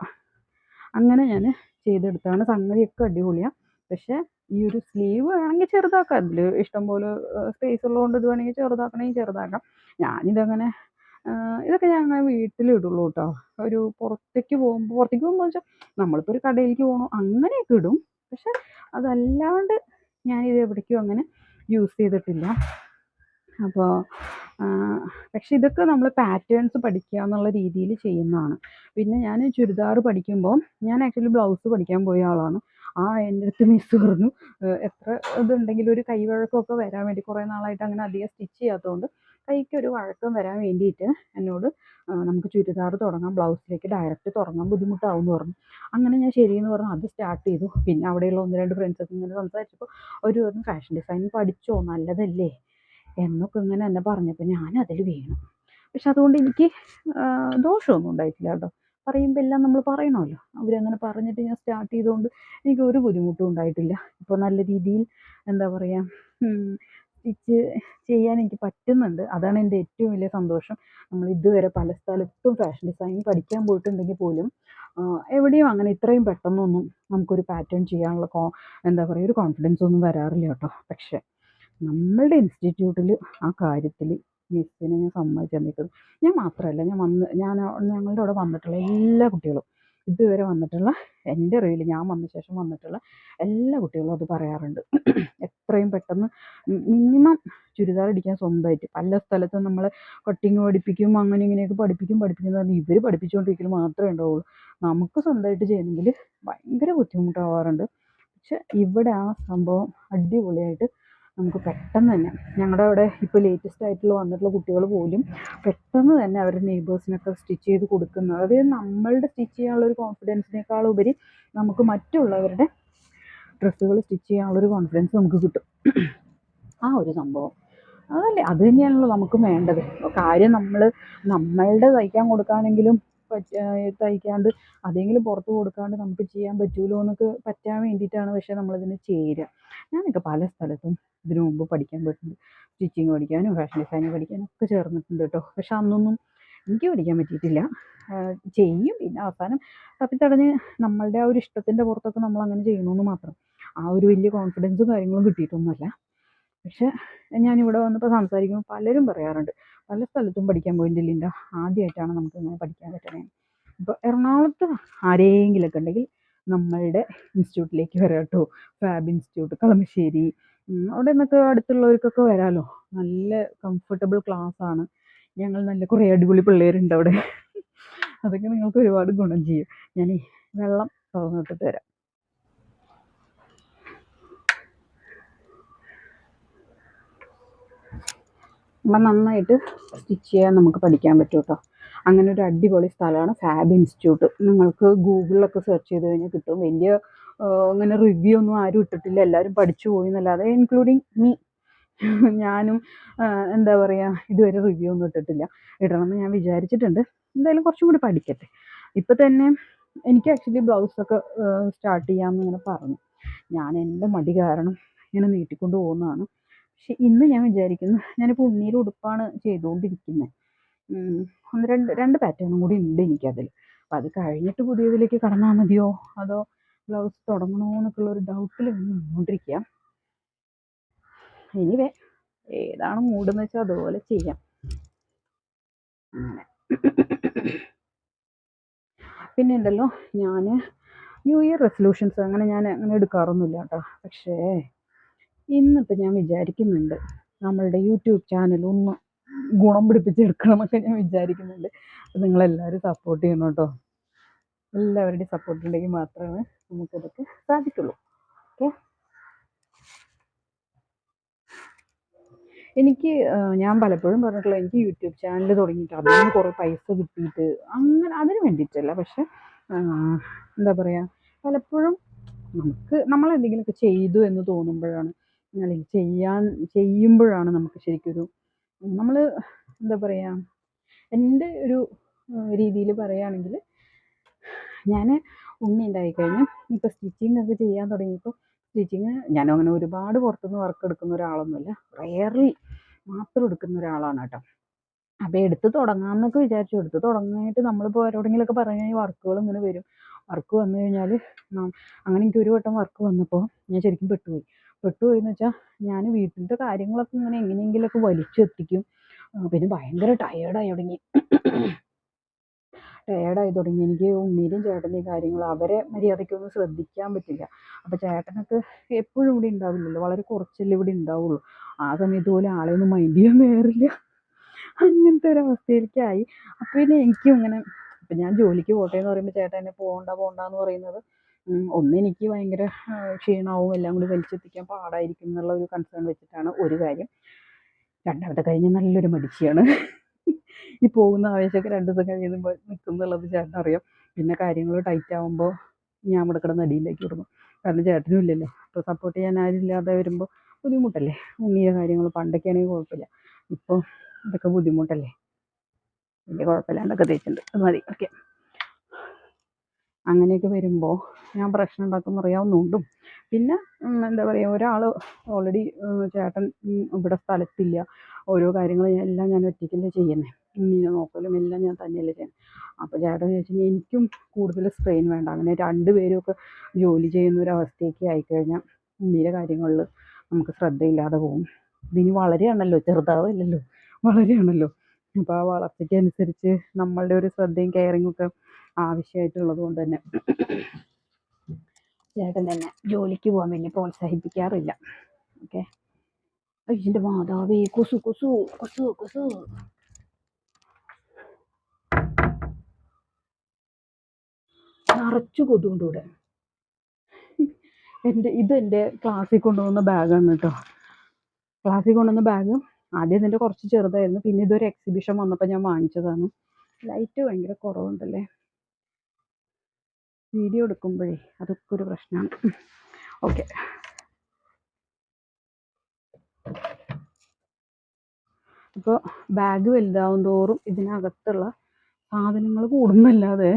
Speaker 2: അങ്ങനെ ഞാൻ ചെയ്തെടുത്താണ് സംഗതിയൊക്കെ അടിപൊളിയാണ് പക്ഷേ ഈ ഒരു സ്ലീവ് വേണമെങ്കിൽ ചെറുതാക്കാം. അതിൽ ഇഷ്ടംപോലെ സ്പേസ് ഉള്ളതുകൊണ്ട് ഇത് വേണമെങ്കിൽ ചെറുതാക്കണമെങ്കിൽ ചെറുതാക്കാം. ഞാനിതങ്ങനെ ഇതൊക്കെ ഞാൻ അങ്ങനെ വീട്ടിലിടുള്ളൂ കേട്ടോ ഒരു പുറത്തേക്ക് പോകുമ്പോൾ പുറത്തേക്ക് പോകുമ്പോൾ വെച്ചാൽ നമ്മളിപ്പോൾ ഒരു കടയിലേക്ക് പോകണോ അങ്ങനെയൊക്കെ ഇടും. പക്ഷെ അതല്ലാണ്ട് ഞാനിത് എവിടേക്കും അങ്ങനെ യൂസ് ചെയ്തിട്ടില്ല. അപ്പോൾ പക്ഷെ ഇതൊക്കെ നമ്മൾ പാറ്റേൺസ് പഠിക്കുക എന്നുള്ള രീതിയിൽ ചെയ്യുന്നതാണ്. പിന്നെ ഞാൻ ചുരിദാർ പഠിക്കുമ്പോൾ ഞാൻ ആക്ച്വലി ബ്ലൗസ് പഠിക്കാൻ പോയ ആളാണ്. ആ എന്റെ അടുത്ത് മിസ് പറഞ്ഞു. എത്ര ഇതുണ്ടെങ്കിലും ഒരു കൈവഴക്കമൊക്കെ വരാൻ വേണ്ടി കുറേ നാളായിട്ട് അങ്ങനെ അധികം സ്റ്റിച്ച് ചെയ്യാത്തതുകൊണ്ട് കൈക്ക് ഒരു വഴക്കം വരാൻ വേണ്ടിയിട്ട് എന്നോട് നമുക്ക് ചുരിദാർ തുടങ്ങാം ബ്ലൗസിലേക്ക് ഡയറക്റ്റ് തുടങ്ങാൻ ബുദ്ധിമുട്ടാവും എന്ന് പറഞ്ഞു. അങ്ങനെ ഞാൻ ശരിയെന്ന് പറഞ്ഞു അത് സ്റ്റാർട്ട് ചെയ്തു. പിന്നെ അവിടെയുള്ള ഒന്ന് രണ്ട് ഫ്രണ്ട്സൊക്കെ ഇങ്ങനെ സംസാരിച്ചപ്പോൾ ഒരു ഫാഷൻ ഡിസൈൻ പഠിച്ചോ? നല്ലതല്ലേ? എന്നൊക്കെ ഇങ്ങനെ എന്നെ പറഞ്ഞപ്പോൾ ഞാൻ അതിൽ വീണു. പക്ഷെ അതുകൊണ്ട് എനിക്ക് ദോഷമൊന്നും ഉണ്ടായിട്ടില്ല കേട്ടോ. പറയുമ്പോൾ എല്ലാം നമ്മൾ പറയണമല്ലോ. അവരങ്ങനെ പറഞ്ഞിട്ട് ഞാൻ സ്റ്റാർട്ട് ചെയ്തുകൊണ്ട് എനിക്ക് ഒരു ബുദ്ധിമുട്ടും ഉണ്ടായിട്ടില്ല. ഇപ്പോൾ നല്ല രീതിയിൽ എന്താ പറയുക സ്റ്റിച്ച് ചെയ്യാൻ എനിക്ക് പറ്റുന്നുണ്ട്. അതാണ് എന്റെ ഏറ്റവും വലിയ സന്തോഷം. നമ്മൾ ഇതുവരെ പല സ്ഥലത്തും ഫാഷൻ ഡിസൈനിങ് പഠിക്കാൻ പോയിട്ടുണ്ടെങ്കിൽ പോലും എവിടെയും അങ്ങനെ ഇത്രയും പെട്ടെന്നൊന്നും നമുക്കൊരു പാറ്റേൺ ചെയ്യാനുള്ള എന്താ പറയുക ഒരു കോൺഫിഡൻസ് ഒന്നും വരാറില്ല കേട്ടോ. പക്ഷേ നമ്മളുടെ ഇൻസ്റ്റിറ്റ്യൂട്ടിൽ ആ കാര്യത്തിൽ മിസ്സിനെ ഞാൻ സമ്മതിച്ചാൽ തന്നിരിക്കുന്നത്. ഞാൻ മാത്രമല്ല ഞാൻ വന്ന് ഞാൻ ഞങ്ങളുടെ അവിടെ വന്നിട്ടുള്ള എല്ലാ കുട്ടികളും ഇതുവരെ വന്നിട്ടുള്ള എന്റെ അറിവിൽ ഞാൻ വന്ന ശേഷം വന്നിട്ടുള്ള എല്ലാ കുട്ടികളും അത് പറയാറുണ്ട്. എത്രയും പെട്ടെന്ന് മിനിമം ചുരിദാർ അടിക്കാൻ സ്വന്തമായിട്ട്. പല സ്ഥലത്തും നമ്മൾ കട്ടിങ് പഠിപ്പിക്കും അങ്ങനെ ഇങ്ങനെയൊക്കെ പഠിപ്പിക്കും പഠിപ്പിക്കും പറഞ്ഞാൽ ഇവർ പഠിപ്പിച്ചുകൊണ്ടിരിക്കൽ മാത്രമേ ഉണ്ടാവുള്ളൂ. നമുക്ക് സ്വന്തമായിട്ട് ചെയ്യണമെങ്കിൽ ഭയങ്കര ബുദ്ധിമുട്ടാവാറുണ്ട്. പക്ഷെ ഇവിടെ ആ സംഭവം അടിപൊളിയായിട്ട് നമുക്ക് പെട്ടെന്ന് തന്നെ ഞങ്ങളുടെ അവിടെ ഇപ്പോൾ ലേറ്റസ്റ്റ് ആയിട്ടുള്ള വന്നിട്ടുള്ള കുട്ടികൾ പോലും പെട്ടെന്ന് തന്നെ അവരുടെ നെയ്ബേഴ്സിനൊക്കെ സ്റ്റിച്ച് ചെയ്ത് കൊടുക്കുന്നത് അതായത് നമ്മളുടെ സ്റ്റിച്ച് ചെയ്യാനുള്ള ഒരു കോൺഫിഡൻസിനേക്കാൾ ഉപരി നമുക്ക് മറ്റുള്ളവരുടെ ഡ്രസ്സുകൾ സ്റ്റിച്ച് ചെയ്യാനുള്ളൊരു കോൺഫിഡൻസ് നമുക്ക് കിട്ടും. ആ ഒരു സംഭവം. അതല്ലേ? അത് തന്നെയാണല്ലോ നമുക്ക് വേണ്ടത്. കാര്യം നമ്മൾ നമ്മളുടെ തയ്ക്കാൻ കൊടുക്കാനെങ്കിലും തയ്ക്കാണ്ട് അതെങ്കിലും പുറത്ത് കൊടുക്കാണ്ട് നമുക്ക് ചെയ്യാൻ പറ്റുമല്ലോ എന്നൊക്കെ പറ്റാൻ വേണ്ടിയിട്ടാണ് പക്ഷേ നമ്മളിതിന് ചേരുക. ഞാനൊക്കെ പല സ്ഥലത്തും ഇതിനു മുമ്പ് പഠിക്കാൻ പോയിട്ടുണ്ട്. സ്റ്റിച്ചിങ് പഠിക്കാനും ഫാഷൻ ഡിസൈനിങ് പഠിക്കാനും ഒക്കെ ചേർന്നിട്ടുണ്ട് കേട്ടോ. പക്ഷെ അന്നൊന്നും എനിക്ക് പഠിക്കാൻ പറ്റിയിട്ടില്ല. ചെയ്യും. പിന്നെ അവസാനം തപ്പിത്തടഞ്ഞ് നമ്മളുടെ ആ ഒരു ഇഷ്ടത്തിന്റെ പുറത്തൊക്കെ നമ്മൾ അങ്ങനെ ചെയ്യണമെന്ന് മാത്രം. ആ ഒരു വലിയ കോൺഫിഡൻസും കാര്യങ്ങളും കിട്ടിയിട്ടൊന്നുമല്ല. പക്ഷെ ഞാനിവിടെ വന്നപ്പോൾ സംസാരിക്കുമ്പോൾ പലരും പറയാറുണ്ട്. പല സ്ഥലത്തും പഠിക്കാൻ പോയിട്ടില്ല ആദ്യമായിട്ടാണ് നമുക്ക് ഇങ്ങനെ പഠിക്കാൻ പറ്റണേ ഇപ്പോൾ എറണാകുളത്ത് ആരെങ്കിലുമൊക്കെ ഉണ്ടെങ്കിൽ നമ്മളുടെ ഇൻസ്റ്റിറ്റ്യൂട്ടിലേക്ക് വരാം കേട്ടോ. ഫാബ് ഇൻസ്റ്റിറ്റ്യൂട്ട് കളമശ്ശേരി അവിടെ നിന്നൊക്കെ അടുത്തുള്ളവർക്കൊക്കെ വരാമല്ലോ നല്ല കംഫർട്ടബിൾ ആണ്. ഞങ്ങൾ നല്ല കുറേ അടിപൊളി പിള്ളേരുണ്ട് അവിടെ. അതൊക്കെ നിങ്ങൾക്ക് ഒരുപാട് ഗുണം ചെയ്യും. ഞാൻ വെള്ളം തുറന്നിട്ട് തരാം അപ്പം നന്നായിട്ട് സ്റ്റിച്ച് ചെയ്യാൻ നമുക്ക് പഠിക്കാൻ പറ്റും കേട്ടോ. അങ്ങനെ ഒരു അടിപൊളി സ്ഥലമാണ് ഫാബ് ഇൻസ്റ്റിറ്റ്യൂട്ട്. നിങ്ങൾക്ക് ഗൂഗിളിലൊക്കെ സെർച്ച് ചെയ്ത് കഴിഞ്ഞാൽ കിട്ടും. വലിയ അങ്ങനെ റിവ്യൂ ഒന്നും ആരും ഇട്ടിട്ടില്ല. എല്ലാവരും പഠിച്ചു പോയി എന്നല്ലാതെ ഇൻക്ലൂഡിങ് മീ ഞാനും എന്താ പറയുക ഇതുവരെ റിവ്യൂ ഒന്നും ഇട്ടിട്ടില്ല. ഇടണമെന്ന് ഞാൻ വിചാരിച്ചിട്ടുണ്ട്. എന്തായാലും കുറച്ചും കൂടി പഠിക്കട്ടെ. ഇപ്പം തന്നെ എനിക്ക് ആക്ച്വലി ബ്ലൗസൊക്കെ സ്റ്റാർട്ട് ചെയ്യാമെന്ന് ഇങ്ങനെ പറഞ്ഞു. ഞാൻ എന്റെ മടി കാരണം ഇങ്ങനെ നീട്ടിക്കൊണ്ട് പോകുന്നതാണ്. പക്ഷെ ഇന്ന് ഞാൻ വിചാരിക്കുന്നു ഞാനിപ്പോൾ ഉണ്ണീര് ഉടുപ്പാണ് ചെയ്തുകൊണ്ടിരിക്കുന്നത് ഒന്ന് രണ്ട് രണ്ട് പാറ്റേണും കൂടി ഉണ്ട് എനിക്കതിൽ അപ്പം അത് കഴിഞ്ഞിട്ട് പുതിയതിലേക്ക് കടന്നാൽ മതിയോ? അതോ ബ്ലൗസ് തുടങ്ങണോ എന്നൊക്കെയുള്ള ഒരു ഡൗട്ടിൽ നിന്നുകൊണ്ടിരിക്കുക എനിവേ ഏതാണ് മൂടെന്ന് വെച്ചാൽ അതുപോലെ ചെയ്യാം. അങ്ങനെ. പിന്നെ ഉണ്ടല്ലോ ഞാൻ ന്യൂ ഇയർ റെസൊല്യൂഷൻസ് അങ്ങനെ ഞാൻ അങ്ങനെ എടുക്കാറൊന്നുമില്ല കേട്ടോ പക്ഷേ ഇന്നിപ്പോൾ ഞാൻ വിചാരിക്കുന്നുണ്ട് നമ്മളുടെ യൂട്യൂബ് ചാനൽ ഒന്ന് ഗുണം പിടിപ്പിച്ചെടുക്കണമെന്നൊക്കെ ഞാൻ വിചാരിക്കുന്നുണ്ട്. അപ്പോൾ നിങ്ങളെല്ലാവരും സപ്പോർട്ട് ചെയ്യണം കേട്ടോ. എല്ലാവരുടെയും സപ്പോർട്ട് ഉണ്ടെങ്കിൽ മാത്രമേ നമുക്കിതൊക്കെ സാധിക്കുള്ളൂ. ഓക്കെ എനിക്ക് ഞാൻ പലപ്പോഴും പറഞ്ഞിട്ടുള്ള എനിക്ക് യൂട്യൂബ് ചാനൽ തുടങ്ങിയിട്ട് അതിൽ നിന്ന് കുറേ പൈസ കിട്ടിയിട്ട് അങ്ങനെ അതിന് വേണ്ടിയിട്ടല്ല. പക്ഷെ എന്താ പറയുക പലപ്പോഴും നമുക്ക് നമ്മൾ എന്തെങ്കിലുമൊക്കെ ചെയ്തു എന്ന് തോന്നുമ്പോഴാണ് അല്ലെങ്കിൽ ചെയ്യാൻ ചെയ്യുമ്പോഴാണ് നമുക്ക് ശരിക്കൊരു നമ്മൾ എന്താ പറയുക എന്റെ ഒരു രീതിയിൽ പറയുകയാണെങ്കിൽ ഞാൻ ഉണ്ണി ഉണ്ടായിക്കഴിഞ്ഞ് ഇപ്പോൾ സ്റ്റിച്ചിങ് ഒക്കെ ചെയ്യാൻ തുടങ്ങിയപ്പോൾ സ്റ്റിച്ചിങ് ഞാനങ്ങനെ ഒരുപാട് പുറത്തുനിന്ന് വർക്ക് എടുക്കുന്ന ഒരാളൊന്നുമല്ല റെയർലി മാത്രം എടുക്കുന്ന ഒരാളാണ് കേട്ടോ. അപ്പോൾ എടുത്ത് തുടങ്ങാമെന്നൊക്കെ വിചാരിച്ചു. എടുത്ത് തുടങ്ങാനായിട്ട് നമ്മളിപ്പോൾ ആരോടെങ്കിലുമൊക്കെ പറഞ്ഞു കഴിഞ്ഞാൽ വർക്കുകൾ ഇങ്ങനെ വരും. വർക്ക് വന്നു കഴിഞ്ഞാൽ അങ്ങനെ എനിക്ക് ഒരു വട്ടം വർക്ക് വന്നപ്പോൾ ഞാൻ ശരിക്കും പെട്ടുപോയി. പെട്ടുപോയി എന്ന് വെച്ചാൽ ഞാൻ വീട്ടിലത്തെ കാര്യങ്ങളൊക്കെ ഇങ്ങനെ എങ്ങനെയെങ്കിലുമൊക്കെ വലിച്ചെത്തിക്കും. പിന്നെ ഭയങ്കര ടയേർഡായി തുടങ്ങി. ടയേർഡായി തുടങ്ങി. എനിക്ക് ഉണ്ണീരും ചേട്ടന്റെയും കാര്യങ്ങൾ അവരെ മര്യാദയ്ക്കൊന്നും ശ്രദ്ധിക്കാൻ പറ്റില്ല. അപ്പോൾ ചേട്ടനൊക്കെ എപ്പോഴും ഇവിടെ ഉണ്ടാവില്ലല്ലോ. വളരെ കുറച്ചല്ലേ ഇവിടെ ഉണ്ടാവുള്ളൂ. ആ സമയത്ത് പോലും ആളെ ഒന്നും മൈൻഡ് ചെയ്യാൻ നേരില്ല അങ്ങനത്തെ ഒരു അവസ്ഥയിലേക്കായി. അപ്പോൾ പിന്നെ എനിക്കും ഇങ്ങനെ ഇപ്പം ഞാൻ ജോലിക്ക് പോട്ടെ എന്ന് പറയുമ്പോൾ ചേട്ടൻ എന്നെ പോകണ്ട പോകണ്ട എന്ന് പറയുന്നത് ഒന്ന് എനിക്ക് ഭയങ്കര ക്ഷീണവും എല്ലാം കൂടി വലിച്ചെത്തിക്കാൻ പാടായിരിക്കും എന്നുള്ള ഒരു കൺസേൺ വെച്ചിട്ടാണ് ഒരു കാര്യം. രണ്ടാമത്തെ കാര്യം ഞാൻ നല്ലൊരു മടിച്ചിയാണ്. ഈ പോകുന്ന ആവേശമൊക്കെ രണ്ട് ദിവസം കഴിയുമ്പോൾ നിൽക്കും എന്നുള്ളത് ചേട്ടൻ അറിയാം. പിന്നെ കാര്യങ്ങൾ ടൈറ്റ് ആകുമ്പോൾ ഞാൻ ഇവിടെ കിടന്ന് അടിയിലേക്ക് വിടുന്നു കാരണം ചേട്ടനും ഇല്ലല്ലോ. അപ്പോൾ സപ്പോർട്ട് ചെയ്യാൻ ആരില്ലാതെ വരുമ്പോൾ ബുദ്ധിമുട്ടല്ലേ? ഉണ്ണിയ കാര്യങ്ങൾ പണ്ടൊക്കെ ആണെങ്കിൽ കുഴപ്പമില്ല. ഇപ്പോൾ ഇതൊക്കെ ബുദ്ധിമുട്ടല്ലേ? വലിയ കുഴപ്പമില്ലാണ്ടൊക്കെ തേച്ചിട്ടുണ്ട് അത് മതി. ഓക്കെ. അങ്ങനെയൊക്കെ വരുമ്പോൾ ഞാൻ പ്രശ്നം ഉണ്ടാക്കുമെന്ന് അറിയാവുന്നതുകൊണ്ടും പിന്നെ എന്താ പറയുക ഒരാൾ ഓൾറെഡി ചേട്ടൻ ഇവിടെ സ്ഥലത്തില്ല. ഓരോ കാര്യങ്ങൾ എല്ലാം ഞാൻ ഒറ്റയ്ക്കല്ലേ ചെയ്യുന്നത് ഇങ്ങനെ നോക്കലും എല്ലാം ഞാൻ തന്നെയല്ലേ ചെയ്യുന്നത് അപ്പോൾ ചേട്ടൻ ചോദിച്ചു എനിക്കും കൂടുതൽ സ്ട്രെയിൻ വേണ്ട. അങ്ങനെ രണ്ടുപേരും ഒക്കെ ജോലി ചെയ്യുന്ന ഒരു അവസ്ഥയൊക്കെ ആയിക്കഴിഞ്ഞാൽ ഉണ്ണീന്റെ കാര്യങ്ങളിൽ നമുക്ക് ശ്രദ്ധയില്ലാതെ പോകും. ഇതിനി വളരെയാണല്ലോ ചെറുതാവില്ലല്ലോ വളരെയാണല്ലോ. അപ്പോൾ ആ വളർച്ചയ്ക്ക് അനുസരിച്ച് നമ്മളുടെ ഒരു ശ്രദ്ധയും കെയറിങ്ങും ഒക്കെ ആവശ്യമായിട്ടുള്ളത് കൊണ്ട് തന്നെ. ചേട്ടൻ തന്നെ ജോലിക്ക് പോകാൻ വേണ്ടി പ്രോത്സാഹിപ്പിക്കാറില്ല. ഓക്കെ. ഇതിന്റെ മാതാവേ കുസു കുസു കുസു കുസു. നിറച്ചു കൊതുണ്ട് ഇവിടെ. എന്റെ ഇതെന്റെ ക്ലാസ്സിൽ കൊണ്ടുപോകുന്ന ബാഗാണ് കേട്ടോ. ക്ലാസ്സിൽ കൊണ്ടുവന്ന ബാഗ് ആദ്യം ഇതിന്റെ കുറച്ച് ചെറുതായിരുന്നു. പിന്നെ ഇതൊരു എക്സിബിഷൻ വന്നപ്പോൾ ഞാൻ വാങ്ങിച്ചതാണ്. ലൈറ്റ് ഭയങ്കര കുറവുണ്ടല്ലേ? വീഡിയോ എടുക്കുമ്പോഴേ അതൊക്കെ ഒരു പ്രശ്നമാണ് ഓക്കെ. അപ്പോൾ ബാഗ് വലുതാവും തോറും ഇതിനകത്തുള്ള സാധനങ്ങൾ കൂടുന്നല്ലാതെ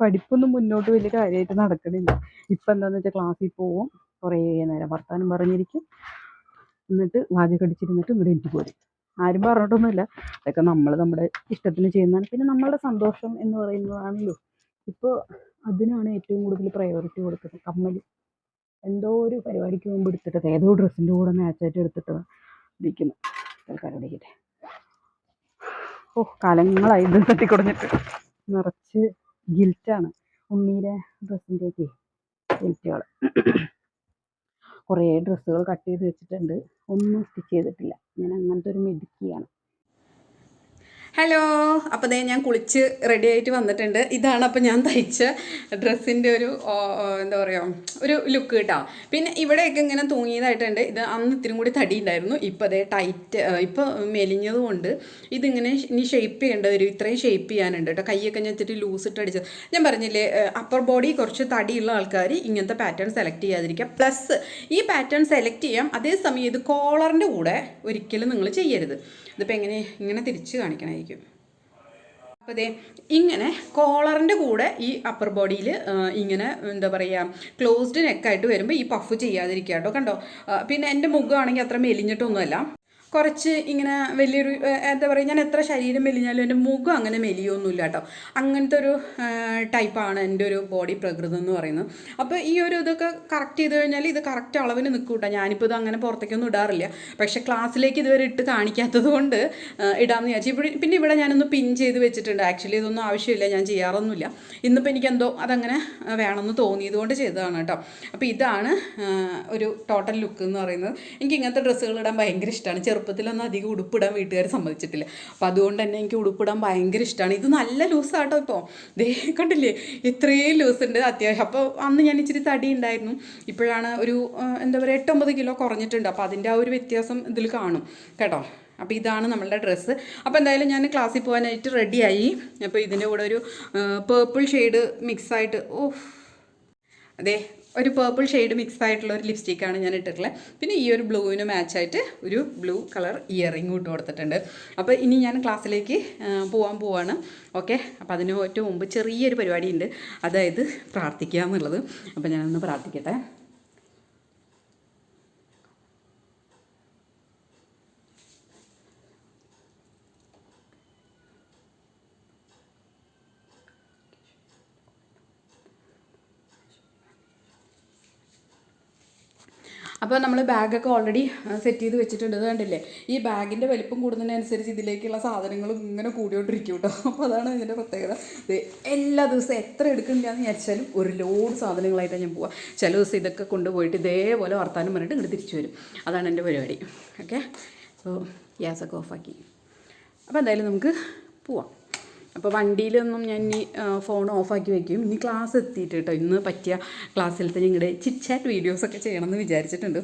Speaker 2: പഠിപ്പൊന്നും മുന്നോട്ട് വലിയ കാര്യമായിട്ട് നടക്കണില്ല. ഇപ്പം എന്താണെന്ന് വെച്ചാൽ ക്ലാസ്സിൽ പോവും കുറേ നേരം വർത്താനം പറഞ്ഞിരിക്കും. എന്നിട്ട് വാചകടിച്ചിരുന്നിട്ട് ഇവിടെ എനിക്ക് പോരും. ആരും പറഞ്ഞിട്ടൊന്നുമില്ല. അതൊക്കെ നമ്മൾ നമ്മുടെ ഇഷ്ടത്തിന് ചെയ്യുന്നതാണ്. പിന്നെ നമ്മളുടെ സന്തോഷം എന്ന് പറയുന്നതാണല്ലോ. ഇപ്പോൾ അതിനാണ് ഏറ്റവും കൂടുതൽ പ്രയോറിറ്റി കൊടുക്കുന്നത് കമ്മൽ. എന്തോ ഒരു പരിപാടിക്ക് മുമ്പ് എടുത്തിട്ട് ഏതോ ഡ്രസ്സിന്റെ കൂടെ മാച്ചായിട്ട് എടുത്തിട്ട് ഇരിക്കുന്നു. തൽക്കാലം ഓ കാലങ്ങളായി ഇത് തട്ടിക്കുടഞ്ഞിട്ട്. നിറച്ച് ഗിൽറ്റാണ് ഉണ്ണീരെ ഡ്രസ്സിന്റെയൊക്കെ ഗിൽറ്റുകൾ കുറേ ഡ്രസ്സുകൾ കട്ട് ചെയ്ത് വെച്ചിട്ടുണ്ട്. ഒന്നും സ്റ്റിച്ച് ചെയ്തിട്ടില്ല. ഞാൻ അങ്ങനത്തെ ഒരു മിടുക്കിയാണ്.
Speaker 5: ഹലോ. അപ്പോൾ ദേ ഞാൻ കുളിച്ച് റെഡി ആയിട്ട് വന്നിട്ടുണ്ട്. ഇതാണ് അപ്പോൾ ഞാൻ തയ്ച്ച ഡ്രസ്സിന്റെ ഒരു എന്താ പറയുക ഒരു ലുക്ക് കേട്ടോ പിന്നെ ഇവിടെയൊക്കെ ഇങ്ങനെ തൂങ്ങിയതായിട്ടുണ്ട്. ഇത് അന്ന് ഇത്തിരി കൂടി തടി ഉണ്ടായിരുന്നു. ഇപ്പോൾ അതേ ടൈറ്റ് ഇപ്പോൾ മെലിഞ്ഞതുകൊണ്ട് ഇതിങ്ങനെ ഇനി ഷേപ്പ് ചെയ്യേണ്ട ഒരു ഇത്രയും ഷേപ്പ് ചെയ്യാനുണ്ട് കേട്ടോ കൈയൊക്കെ ഞാൻ ഇത്തിരി ലൂസ് ഇട്ട് അടിച്ചത്. ഞാൻ പറഞ്ഞില്ലേ അപ്പർ ബോഡി കുറച്ച് തടിയുള്ള ആൾക്കാർ ഇങ്ങനത്തെ പാറ്റേൺ സെലക്ട് ചെയ്യാതിരിക്കുക പ്ലസ് ഈ പാറ്റേൺ സെലക്ട് ചെയ്യാം. അതേസമയം ഇത് കോളറിന്റെ കൂടെ ഒരിക്കലും നിങ്ങൾ ചെയ്യരുത്. ഇതിപ്പോൾ എങ്ങനെ ഇങ്ങനെ തിരിച്ച് കാണിക്കണമായിരിക്കും അപ്പോൾ ദേ ഇങ്ങനെ കോളറിന്റെ കൂടെ ഈ അപ്പർ ബോഡിയിൽ ഇങ്ങനെ എന്താ പറയുക ക്ലോസ്ഡ് നെക്കായിട്ട് വരുമ്പോൾ ഈ പഫ് ചെയ്യാതിരിക്കുക കേട്ടോ. കണ്ടോ? പിന്നെ എന്റെ മുഖമാണെങ്കിൽ അത്ര മെലിഞ്ഞിട്ടൊന്നുമല്ല. കുറച്ച് ഇങ്ങനെ വലിയൊരു എന്താ പറയുക ഞാൻ എത്ര ശരീരം മെലിഞ്ഞാലും എന്റെ മുഖം അങ്ങനെ മെലിയൊന്നുമില്ല കേട്ടോ. അങ്ങനത്തെ ഒരു ടൈപ്പാണ് എന്റെ ഒരു ബോഡി പ്രകൃതം എന്ന് പറയുന്നത്. അപ്പോൾ ഈ ഒരു ഇതൊക്കെ കറക്റ്റ് ചെയ്ത് കഴിഞ്ഞാൽ ഇത് കറക്റ്റ് അളവിന് നിൽക്കും കേട്ടോ. ഞാനിപ്പോൾ ഇത് അങ്ങനെ പുറത്തേക്കൊന്നും ഇടാറില്ല. പക്ഷേ ക്ലാസ്സിലേക്ക് ഇതുവരെ ഇട്ട് കാണിക്കാത്തത് കൊണ്ട് ഇടാമെന്ന് വിചാരിച്ചു. ഇവിടെ പിന്നെ ഇവിടെ ഞാനൊന്ന് പിൻ ചെയ്ത് വെച്ചിട്ടുണ്ട്. ആക്ച്വലി ഇതൊന്നും ആവശ്യമില്ല. ഞാൻ ചെയ്യാറൊന്നുമില്ല. ഇന്നിപ്പോൾ എനിക്കെന്തോ അതങ്ങനെ വേണമെന്ന് തോന്നിയത് കൊണ്ട് ചെയ്തതാണ് കേട്ടോ. അപ്പോൾ ഇതാണ് ഒരു ടോട്ടൽ ലുക്ക് എന്ന് പറയുന്നത്. എനിക്ക് ഇങ്ങനത്തെ ഡ്രസ്സുകൾ ഇടാൻ ഭയങ്കര ഇഷ്ടമാണ് ചെറുപ്പത്തിലൊന്നും അധികം ഉടുപ്പിടാൻ വീട്ടുകാർ സമ്മതിച്ചിട്ടില്ല. അപ്പം അതുകൊണ്ട് തന്നെ എനിക്ക് ഉടുപ്പിടാൻ ഭയങ്കര ഇഷ്ടമാണ് ഇത് നല്ല ലൂസാട്ടോ ഇപ്പോൾ ദേ കണ്ടില്ലേ? ഇത്രയും ലൂസ് ഉണ്ട് അത്യാവശ്യം. അപ്പോൾ അന്ന് ഞാൻ ഇച്ചിരി തടി ഉണ്ടായിരുന്നു. ഇപ്പോഴാണ് ഒരു എന്താ പറയുക എട്ടൊമ്പത് കിലോ കുറഞ്ഞിട്ടുണ്ട്. അപ്പോൾ അതിന്റെ ആ ഒരു വ്യത്യാസം ഇതിൽ കാണും. കേട്ടോ?
Speaker 2: അപ്പോൾ ഇതാണ് നമ്മളുടെ ഡ്രസ്സ്. അപ്പോൾ എന്തായാലും ഞാൻ ക്ലാസ്സിൽ പോകാനായിട്ട് റെഡിയായി. അപ്പോൾ ഇതിന്റെ കൂടെ ഒരു പേർപ്പിൾ ഷെയ്ഡ് മിക്സായിട്ട് ഓ അതെ ഒരു പേർപ്പിൾ ഷെയ്ഡ് മിക്സ് ആയിട്ടുള്ള ഒരു ലിപ്സ്റ്റിക്കാണ് ഞാൻ ഇട്ടിട്ടുള്ളത്. പിന്നെ ഈ ഒരു ബ്ലൂവിന് മാച്ചായിട്ട് ഒരു ബ്ലൂ കളർ ഇയറിംഗ് ഇട്ട് കൊടുത്തിട്ടുണ്ട്. അപ്പോൾ ഇനി ഞാൻ ക്ലാസ്സിലേക്ക് പോകാൻ പോവാണ്. ഓക്കെ അപ്പോൾ അതിന് മുമ്പ് ചെറിയൊരു പരിപാടിയുണ്ട്. അതായത് പ്രാർത്ഥിക്കുക എന്നുള്ളത്. അപ്പോൾ ഞാനൊന്ന് പ്രാർത്ഥിക്കട്ടെ. അപ്പോൾ നമ്മൾ ബാഗൊക്കെ ഓൾറെഡി സെറ്റ് ചെയ്ത് വെച്ചിട്ടുണ്ട്. കണ്ടില്ലേ? ഈ ബാഗിന്റെ വലിപ്പം കൂടുന്നതിനനുസരിച്ച് ഇതിലേക്കുള്ള സാധനങ്ങളും ഇങ്ങനെ കൂടിയോണ്ടിരിക്കും കേട്ടോ അപ്പോൾ അതാണ് ഇതിന്റെ പ്രത്യേകത. എല്ലാ ദിവസവും എത്ര എടുക്കണില്ലാന്ന് വിചാരിച്ചാലും ഒരു ലോഡ് സാധനങ്ങളായിട്ടാണ് ഞാൻ പോവുക ചില ദിവസം ഇതൊക്കെ കൊണ്ടുപോയിട്ട് ഇതേപോലെ വർത്താനം പറഞ്ഞിട്ട് ഇങ്ങോട്ട് തിരിച്ചു വരും. അതാണ് എന്റെ പരിപാടി. ഓക്കെ സോ ഗ്യാസൊക്കെ ഓഫാക്കി അപ്പോൾ എന്തായാലും നമുക്ക് പോവാം. അപ്പോൾ വണ്ടിയിലൊന്നും ഞാൻ ഇനി ഫോൺ ഓഫാക്കി വയ്ക്കും ഇനി ക്ലാസ് എത്തിയിട്ട് കേട്ടോ ഇന്ന് പറ്റിയ ക്ലാസ്സിലത്തെ ഞങ്ങളുടെ ചിറ്റ്ചാറ്റ് വീഡിയോസൊക്കെ ചെയ്യണമെന്ന് വിചാരിച്ചിട്ടുണ്ട്.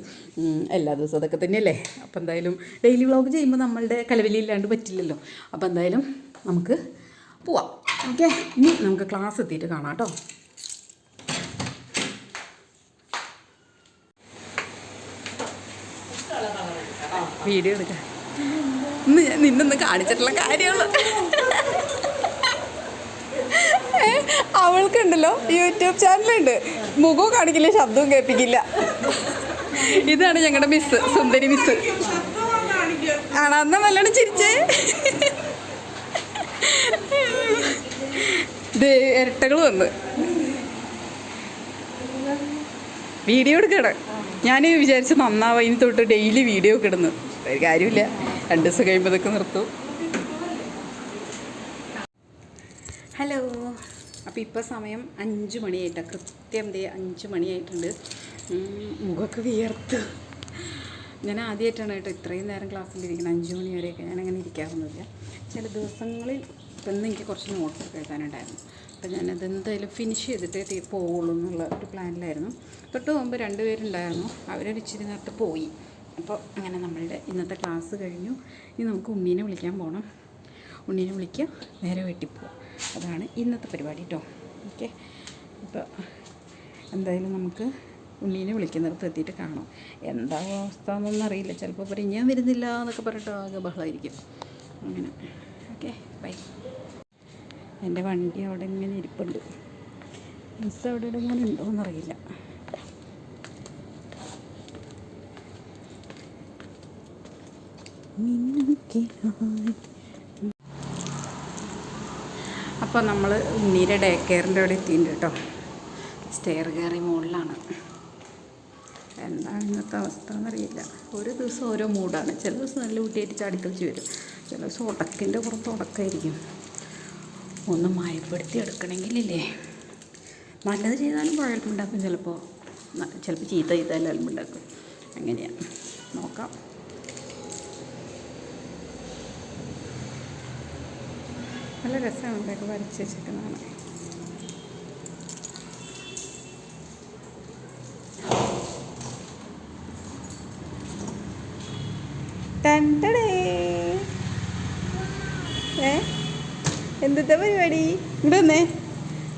Speaker 2: എല്ലാ ദിവസവും അതൊക്കെ തന്നെയല്ലേ? അപ്പോൾ എന്തായാലും ഡെയിലി വ്ളോഗ് ചെയ്യുമ്പോൾ നമ്മളുടെ കലവലി ഇല്ലാണ്ട് പറ്റില്ലല്ലോ. അപ്പോൾ എന്തായാലും നമുക്ക് പോവാം. ഓക്കെ ഇനി നമുക്ക് ക്ലാസ് എത്തിയിട്ട് കാണാം കേട്ടോ വീഡിയോ എടുക്കാം. ഇന്ന് ഞാൻ നിന്നൊന്ന് കാണിച്ചിട്ടുള്ള കാര്യമുള്ളൂ. അവൾക്കുണ്ടല്ലോ യൂട്യൂബ് ചാനലുണ്ട്. മുഖവും കാണിക്കില്ല ശബ്ദവും കേൾപ്പിക്കില്ല. ഇതാണ് ഞങ്ങളുടെ മിസ് സുന്ദരി മിസ് ആണോ? അന്ന് നല്ലോണം ചിരിച്ചേ. ദേ ഇരട്ടകൾ വന്ന്. വീഡിയോ എടുക്കണ ഞാൻ വിചാരിച്ച് നന്നാവാം ഇനി തൊട്ട് ഡെയിലി വീഡിയോ ഒക്കെ ഇടുന്നു. ഒരു കാര്യമില്ല രണ്ട് ദിവസം കഴിയുമ്പോൾ ഇതൊക്കെ നിർത്തും ഹലോ അപ്പോൾ ഇപ്പോൾ സമയം അഞ്ച് മണിയായിട്ടാണ് കൃത്യം ദേ അഞ്ച് മണിയായിട്ടുണ്ട്. മുഖമൊക്കെ വിയർത്ത്. ഞാൻ ആദ്യമായിട്ടാണ് കേട്ടോ ഇത്രയും നേരം ക്ലാസ്സിലിരിക്കുന്നത് അഞ്ച് മണി വരെയൊക്കെ ഞാനങ്ങനെ ഇരിക്കാറൊന്നുമില്ല. ചില ദിവസങ്ങളിൽ ഇപ്പം എനിക്ക് കുറച്ച് നോട്ട്സ് എഴുതാനുണ്ടായിരുന്നു അപ്പോൾ ഞാനത് എന്തായാലും ഫിനിഷ് ചെയ്തിട്ടേ പോവുള്ളൂ എന്നുള്ള ഒരു പ്ലാനിലായിരുന്നു. തൊട്ട് മുമ്പ് രണ്ടുപേരുണ്ടായിരുന്നു അവരൊരു ഇച്ചിരി നേരത്തെ പോയി. അപ്പോൾ അങ്ങനെ നമ്മളുടെ ഇന്നത്തെ ക്ലാസ് കഴിഞ്ഞു. ഇനി നമുക്ക് ഉണ്ണീനെ വിളിക്കാൻ പോകണം ഉണ്ണീനെ വിളിക്കുക നേരെ വീട്ടിൽ പോവുക അതാണ് ഇന്നത്തെ പരിപാടി കേട്ടോ ഓക്കെ. അപ്പോൾ എന്തായാലും നമുക്ക് ഉണ്ണീനെ വിളിക്കുന്നിടത്ത് എത്തിയിട്ട് കാണാം. എന്താ അവസ്ഥ എന്നൊന്നും അറിയില്ല. ചിലപ്പോൾ പറയും ഞാൻ വരുന്നില്ല എന്നൊക്കെ പറഞ്ഞിട്ട് ആകെ ബഹളമായിരിക്കും അങ്ങനെ. ഓക്കെ. ബൈ. എന്റെ വണ്ടി അവിടെ ഇങ്ങനെ ഇരിപ്പുണ്ട്. മിസ് അവിടെ ഇങ്ങനെ ഉണ്ടോ എന്നറിയില്ല. മിന്നുക്കിനായി അപ്പോൾ നമ്മൾ ഉണ്ണീരെ ഡേ കെയറിന്റെ അവിടെ എത്തിയിട്ടുണ്ട് കേട്ടോ സ്റ്റെയർ കയറി മുകളിലാണ് എന്താണ് ഇന്നത്തെ അവസ്ഥ എന്നറിയില്ല. ഒരു ദിവസം ഓരോ മൂഡാണ്. ചില ദിവസം നല്ല കുട്ടിയായിട്ട് ചാടിക്കളിച്ച് വരും. ചില ദിവസം ഉടക്കിന്റെ പുറത്ത് ഉടക്കായിരിക്കും. ഒന്ന് മയപ്പെടുത്തി എടുക്കണമെങ്കിലില്ലേ നല്ലത് ചെയ്താലും കുഴപ്പമുണ്ടാക്കും ചിലപ്പോൾ ചിലപ്പോൾ ചീത്ത ചെയ്താലും അലമ്പുണ്ടാക്കും അങ്ങനെയാണ് നോക്കാം. നല്ല രസമാണ് ഇതൊക്കെ വരച്ച് വെച്ചിരിക്കുന്നതാണ് ടണ്ടടേ. ഏ? എന്തിട്ടാ പരിപാടി? ഇങ്ങോട്ട്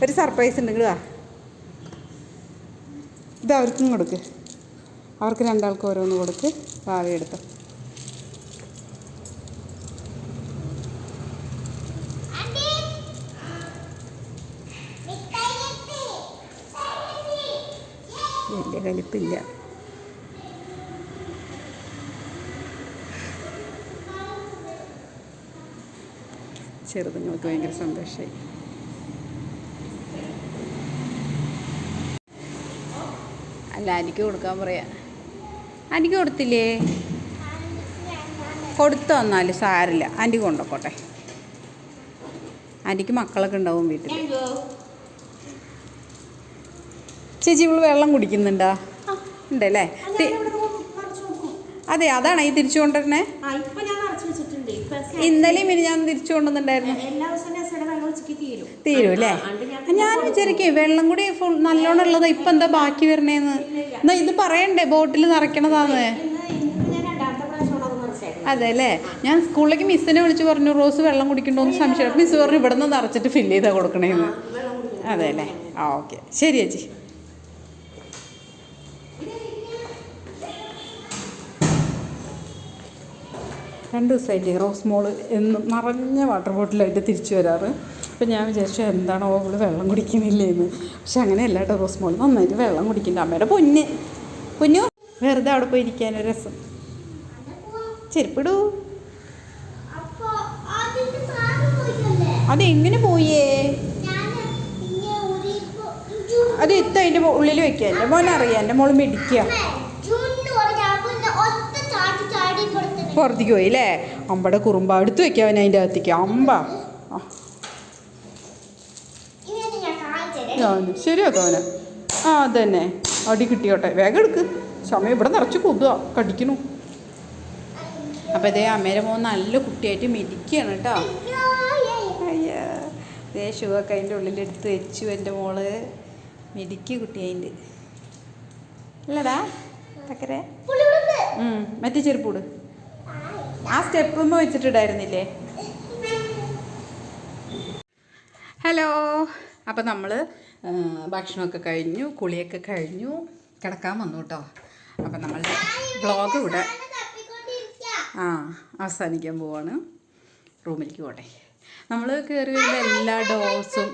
Speaker 2: ഒരു സർപ്രൈസ് ഉണ്ട് ഇങ്ങോട്ട് ഇത് അവർക്കും കൊടുക്ക്. അവർക്ക് രണ്ടാൾക്കും ഓരോന്ന് കൊടുക്ക്. ഭാവി എടുത്തോ കലിപ്പില്ല ചെറുതുങ്ങൾക്ക് ഭയങ്കര സന്തോഷമായി അല്ല എനിക്ക് കൊടുക്കാൻ പറയാ. എനിക്ക് കൊടുത്തില്ലേ? കൊടുത്തു വന്നാൽ സാരില്ല. ആന്റി കൊണ്ടുപോട്ടെ ആന്റിക്ക് മക്കളൊക്കെ ഉണ്ടാവും വീട്ടിൽ ചേച്ചി ഇവൾ വെള്ളം കുടിക്കുന്നുണ്ടാ? ഉണ്ടല്ലേ? അതെ അതാണ് ഈ തിരിച്ചു കൊണ്ടുവരണേ. ഇന്നലെയും ഇനി ഞാൻ തിരിച്ചു കൊണ്ടുവന്നിട്ടുണ്ടായിരുന്നു.
Speaker 6: തീരും.
Speaker 2: അല്ലേ?
Speaker 6: ഞാൻ
Speaker 2: വിചാരിക്കേ വെള്ളം കൂടി ഫുൾ നല്ലോണം ഉള്ളതാ ഇപ്പൊ എന്താ ബാക്കി വരണേന്ന്? എന്നാ ഇത് പറയണ്ടേ ബോട്ടിൽ നിറയ്ക്കണതാന്ന്?
Speaker 6: അത്
Speaker 2: അല്ലേ? ഞാൻ സ്കൂളിലേക്ക് മിസ്സിനെ വിളിച്ച് പറഞ്ഞു റോസ് വെള്ളം കുടിക്കണ്ടോന്ന് സംശയം. മിസ് പറഞ്ഞു ഇവിടെ നിന്ന് നിറച്ചിട്ട് ഫില്ല് ചെയ്താൽ കൊടുക്കണേന്ന്. അതെ അല്ലേ? ആ ഓക്കെ. ശരി ചേച്ചി. രണ്ട് ദിവസമായില്ലേ റോസ് മോൾ എന്നും നിറഞ്ഞ വാട്ടർ ബോട്ടിലായിട്ട് തിരിച്ചു വരാറ്. അപ്പം ഞാൻ വിചാരിച്ചു എന്താണോ അവൾ വെള്ളം കുടിക്കുന്നില്ലേ എന്ന്. പക്ഷെ അങ്ങനെയല്ല കേട്ടോ റോസ് മോൾ. നന്നായിട്ട് വെള്ളം കുടിക്കുന്നുണ്ട്. അമ്മയുടെ പൊന്ന്. പൊന്നു വെറുതെ അവിടെ പോയി ഇരിക്കാനൊരു രസം. ചെരുപ്പിടൂ. അതെങ്ങനെ പോയേ? അത് എത്ത അതിന്റെ ഉള്ളിൽ വെക്കുക എന്റെ മോനറിയാം. എന്റെ മോൾ മെടിക്കുക. പുറത്തേക്ക് പോയി അല്ലേ? അമ്പടെ കുറുമ്പ എടുത്ത് വെക്കാൻ അവൻ അതിന്റെ അകത്തേക്ക്. അമ്പ. ശരിയാക്കാം അവന്. ആ അതന്നെ. അടി കിട്ടിയോട്ടെ. വേഗം എടുക്ക്. സമയം ഇവിടെ നിറച്ച് കൊതുക കടിക്കണു അപ്പം ഇതേ അമ്മേരെ മോൻ നല്ല കുട്ടിയായിട്ട് മെതിക്കുകയാണ് കേട്ടോ. അയ്യാ. ദേ ഷൂവൊക്കെ അതിന്റെ ഉള്ളിലെടുത്ത് വെച്ചു എന്റെ മോൾ. മെതിക്ക് കുട്ടി അതിന്റെ. ഇല്ലടാ. തക്കരെ മറ്റേ ചെരുപ്പൂട് ആ സ്റ്റെപ്പുമ്പോൾ വെച്ചിട്ടുണ്ടായിരുന്നില്ലേ ഹലോ അപ്പം നമ്മൾ ഭക്ഷണമൊക്കെ കഴിഞ്ഞു കുളിയൊക്കെ കഴിഞ്ഞു കിടക്കാൻ വന്നു കേട്ടോ അപ്പം നമ്മളുടെ വ്ളോഗ് ഇവിടെ ആ അവസാനിക്കാൻ പോവാണ് റൂമിലേക്ക് പോട്ടെ നമ്മൾ കയറി വരുന്ന എല്ലാ ഡോസും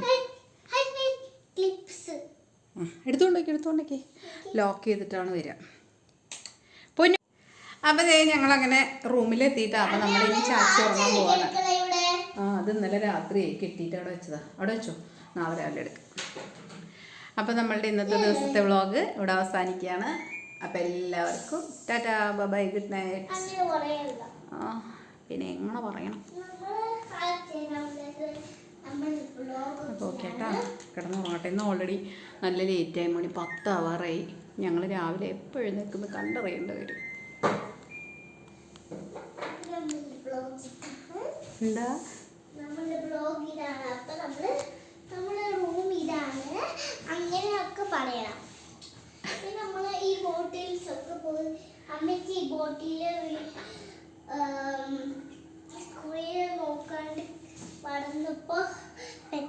Speaker 2: എടുത്തോണ്ടേക്ക് എടുത്തോണ്ടേക്ക് ലോക്ക് ചെയ്തിട്ടാണ് വരിക അപ്പം ദേ ഞങ്ങളങ്ങനെ അപ്പൊ അപ്പം ഇനി ചാച്ചി ഉറങ്ങാൻ പോവാണ്. ആ അത് ഇന്നലെ രാത്രി കെട്ടിയിട്ട് അവിടെ വെച്ചതാ. അവിടെ വെച്ചോ? നാളെ രാവിലെ എടുക്കാം. അപ്പോൾ നമ്മളുടെ ഇന്നത്തെ ദിവസത്തെ വ്ളോഗ് ഇവിടെ അവസാനിക്കുകയാണ്. അപ്പോൾ എല്ലാവർക്കും ടാറ്റാ ബൈ ഗുഡ് നൈറ്റ്. ആ പിന്നെ എങ്ങനെ പറയണം?
Speaker 7: നമ്മൾ
Speaker 2: അപ്പോൾ ഓക്കെ കേട്ടാ കിടന്നുറങ്ങട്ടെ ഇന്ന് ഓൾറെഡി നല്ല ലേറ്റ് ആയി. മണി അവറായി ഞങ്ങൾ രാവിലെ എപ്പോഴും നിൽക്കുന്നത് കണ്ടറിയേണ്ടി വരും എന്താ?
Speaker 7: നമ്മുടെ ബ്ലോഗ് ഇതാണ് അപ്പൊ നമ്മൾ നമ്മുടെ റൂം ഇതാണ് അങ്ങനെയൊക്കെ പറയണം. നമ്മൾ ഈ ബോട്ടിൽസ് ഒക്കെ പോയി അമ്മയ്ക്ക് ഈ ബോട്ടിൽ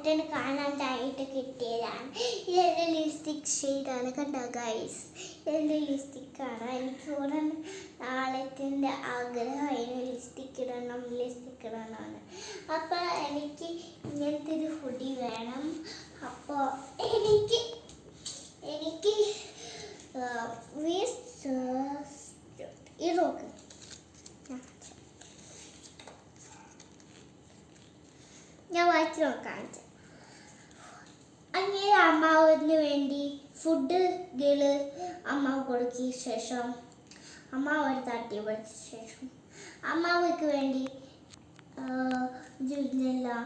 Speaker 7: പെട്ടെന്ന് കാണാണ്ടായിട്ട് കിട്ടിയതാണ്. ഇതെന്റെ ലിപ്സ്റ്റിക് ഷെയ്ഡാണ് കണ്ടോ ഗൈസ് ഇതെന്റെ ലിപ്സ്റ്റിക്കാണ് എനിക്ക് ഉടൻ നാളത്തിന്റെ ആഗ്രഹമായിരുന്നു ലിപ്സ്റ്റിക് ഇടണം ലിപ്സ്റ്റിക് ഇടണമെന്ന്. അപ്പോൾ എനിക്ക് ഇങ്ങനത്തെ ഒരു ഹുഡി വേണം. അപ്പോൾ എനിക്ക് എനിക്ക് നോക്ക് ഞാൻ വായിച്ചു നോക്കാം അങ്ങനെ അമ്മാവിന് വേണ്ടി ഫുഡ് ഗേൾ അമ്മാവ് കൊടുക്കിയ ശേഷം അമ്മാവ് ഒരു തട്ടി പഠിച്ച ശേഷം അമ്മാവയ്ക്ക് വേണ്ടി ജൂലിനെല്ലാം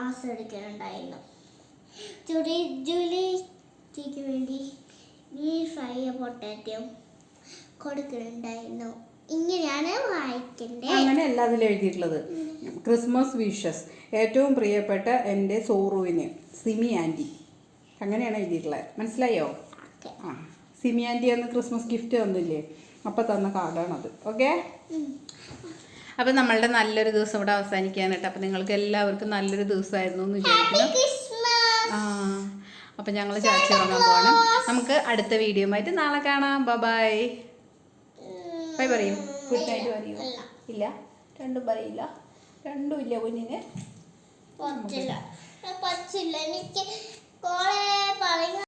Speaker 7: ആസ്വദിക്കാനുണ്ടായിരുന്നു. ജൂലി ജൂലിക്ക് വേണ്ടി ഈ ഫ്രൈ പൊട്ടാറ്റം കൊടുക്കുന്നുണ്ടായിരുന്നു. ഇങ്ങനെയാണ് വായിക്കേണ്ടത്
Speaker 2: അങ്ങനെയല്ല അതിൽ എഴുതിയിട്ടുള്ളത്. Christmas wishes. ഏറ്റവും പ്രിയപ്പെട്ട എന്റെ സോറുവിന് സിമി ആന്റി. അങ്ങനെയാണ് എഴുതിയിട്ടുള്ളത്. മനസ്സിലായോ?
Speaker 7: ഓക്കെ.
Speaker 2: ആ. സിമി ആന്റി അന്ന് ക്രിസ്മസ് ഗിഫ്റ്റ് തന്നില്ലേ? അപ്പോൾ തന്ന കാർഡാണത്. ഓക്കെ? അപ്പം നമ്മളുടെ നല്ലൊരു ദിവസം ഇവിടെ അവസാനിക്കാനായിട്ട് അപ്പം നിങ്ങൾക്ക് എല്ലാവർക്കും നല്ലൊരു ദിവസമായിരുന്നു എന്ന് വിചാരിക്കുന്നു.
Speaker 7: ക്രിസ്മസ്
Speaker 2: ആ. അപ്പം ഞങ്ങൾ ചാച്ചി ഉറങ്ങാൻ പോകണം നമുക്ക് അടുത്ത വീഡിയോ ആയിട്ട് നാളെ കാണാം. ബൈ ബൈ പറയും? ഗുഡ് നൈറ്റ് പറയൂ? ഇല്ല. രണ്ടും പറയില്ല. രണ്ടും ഇല്ല കുഞ്ഞിന്.
Speaker 7: പറ്റില്ല. പറ്റില്ല. എനിക്ക് കുറെ പറയുക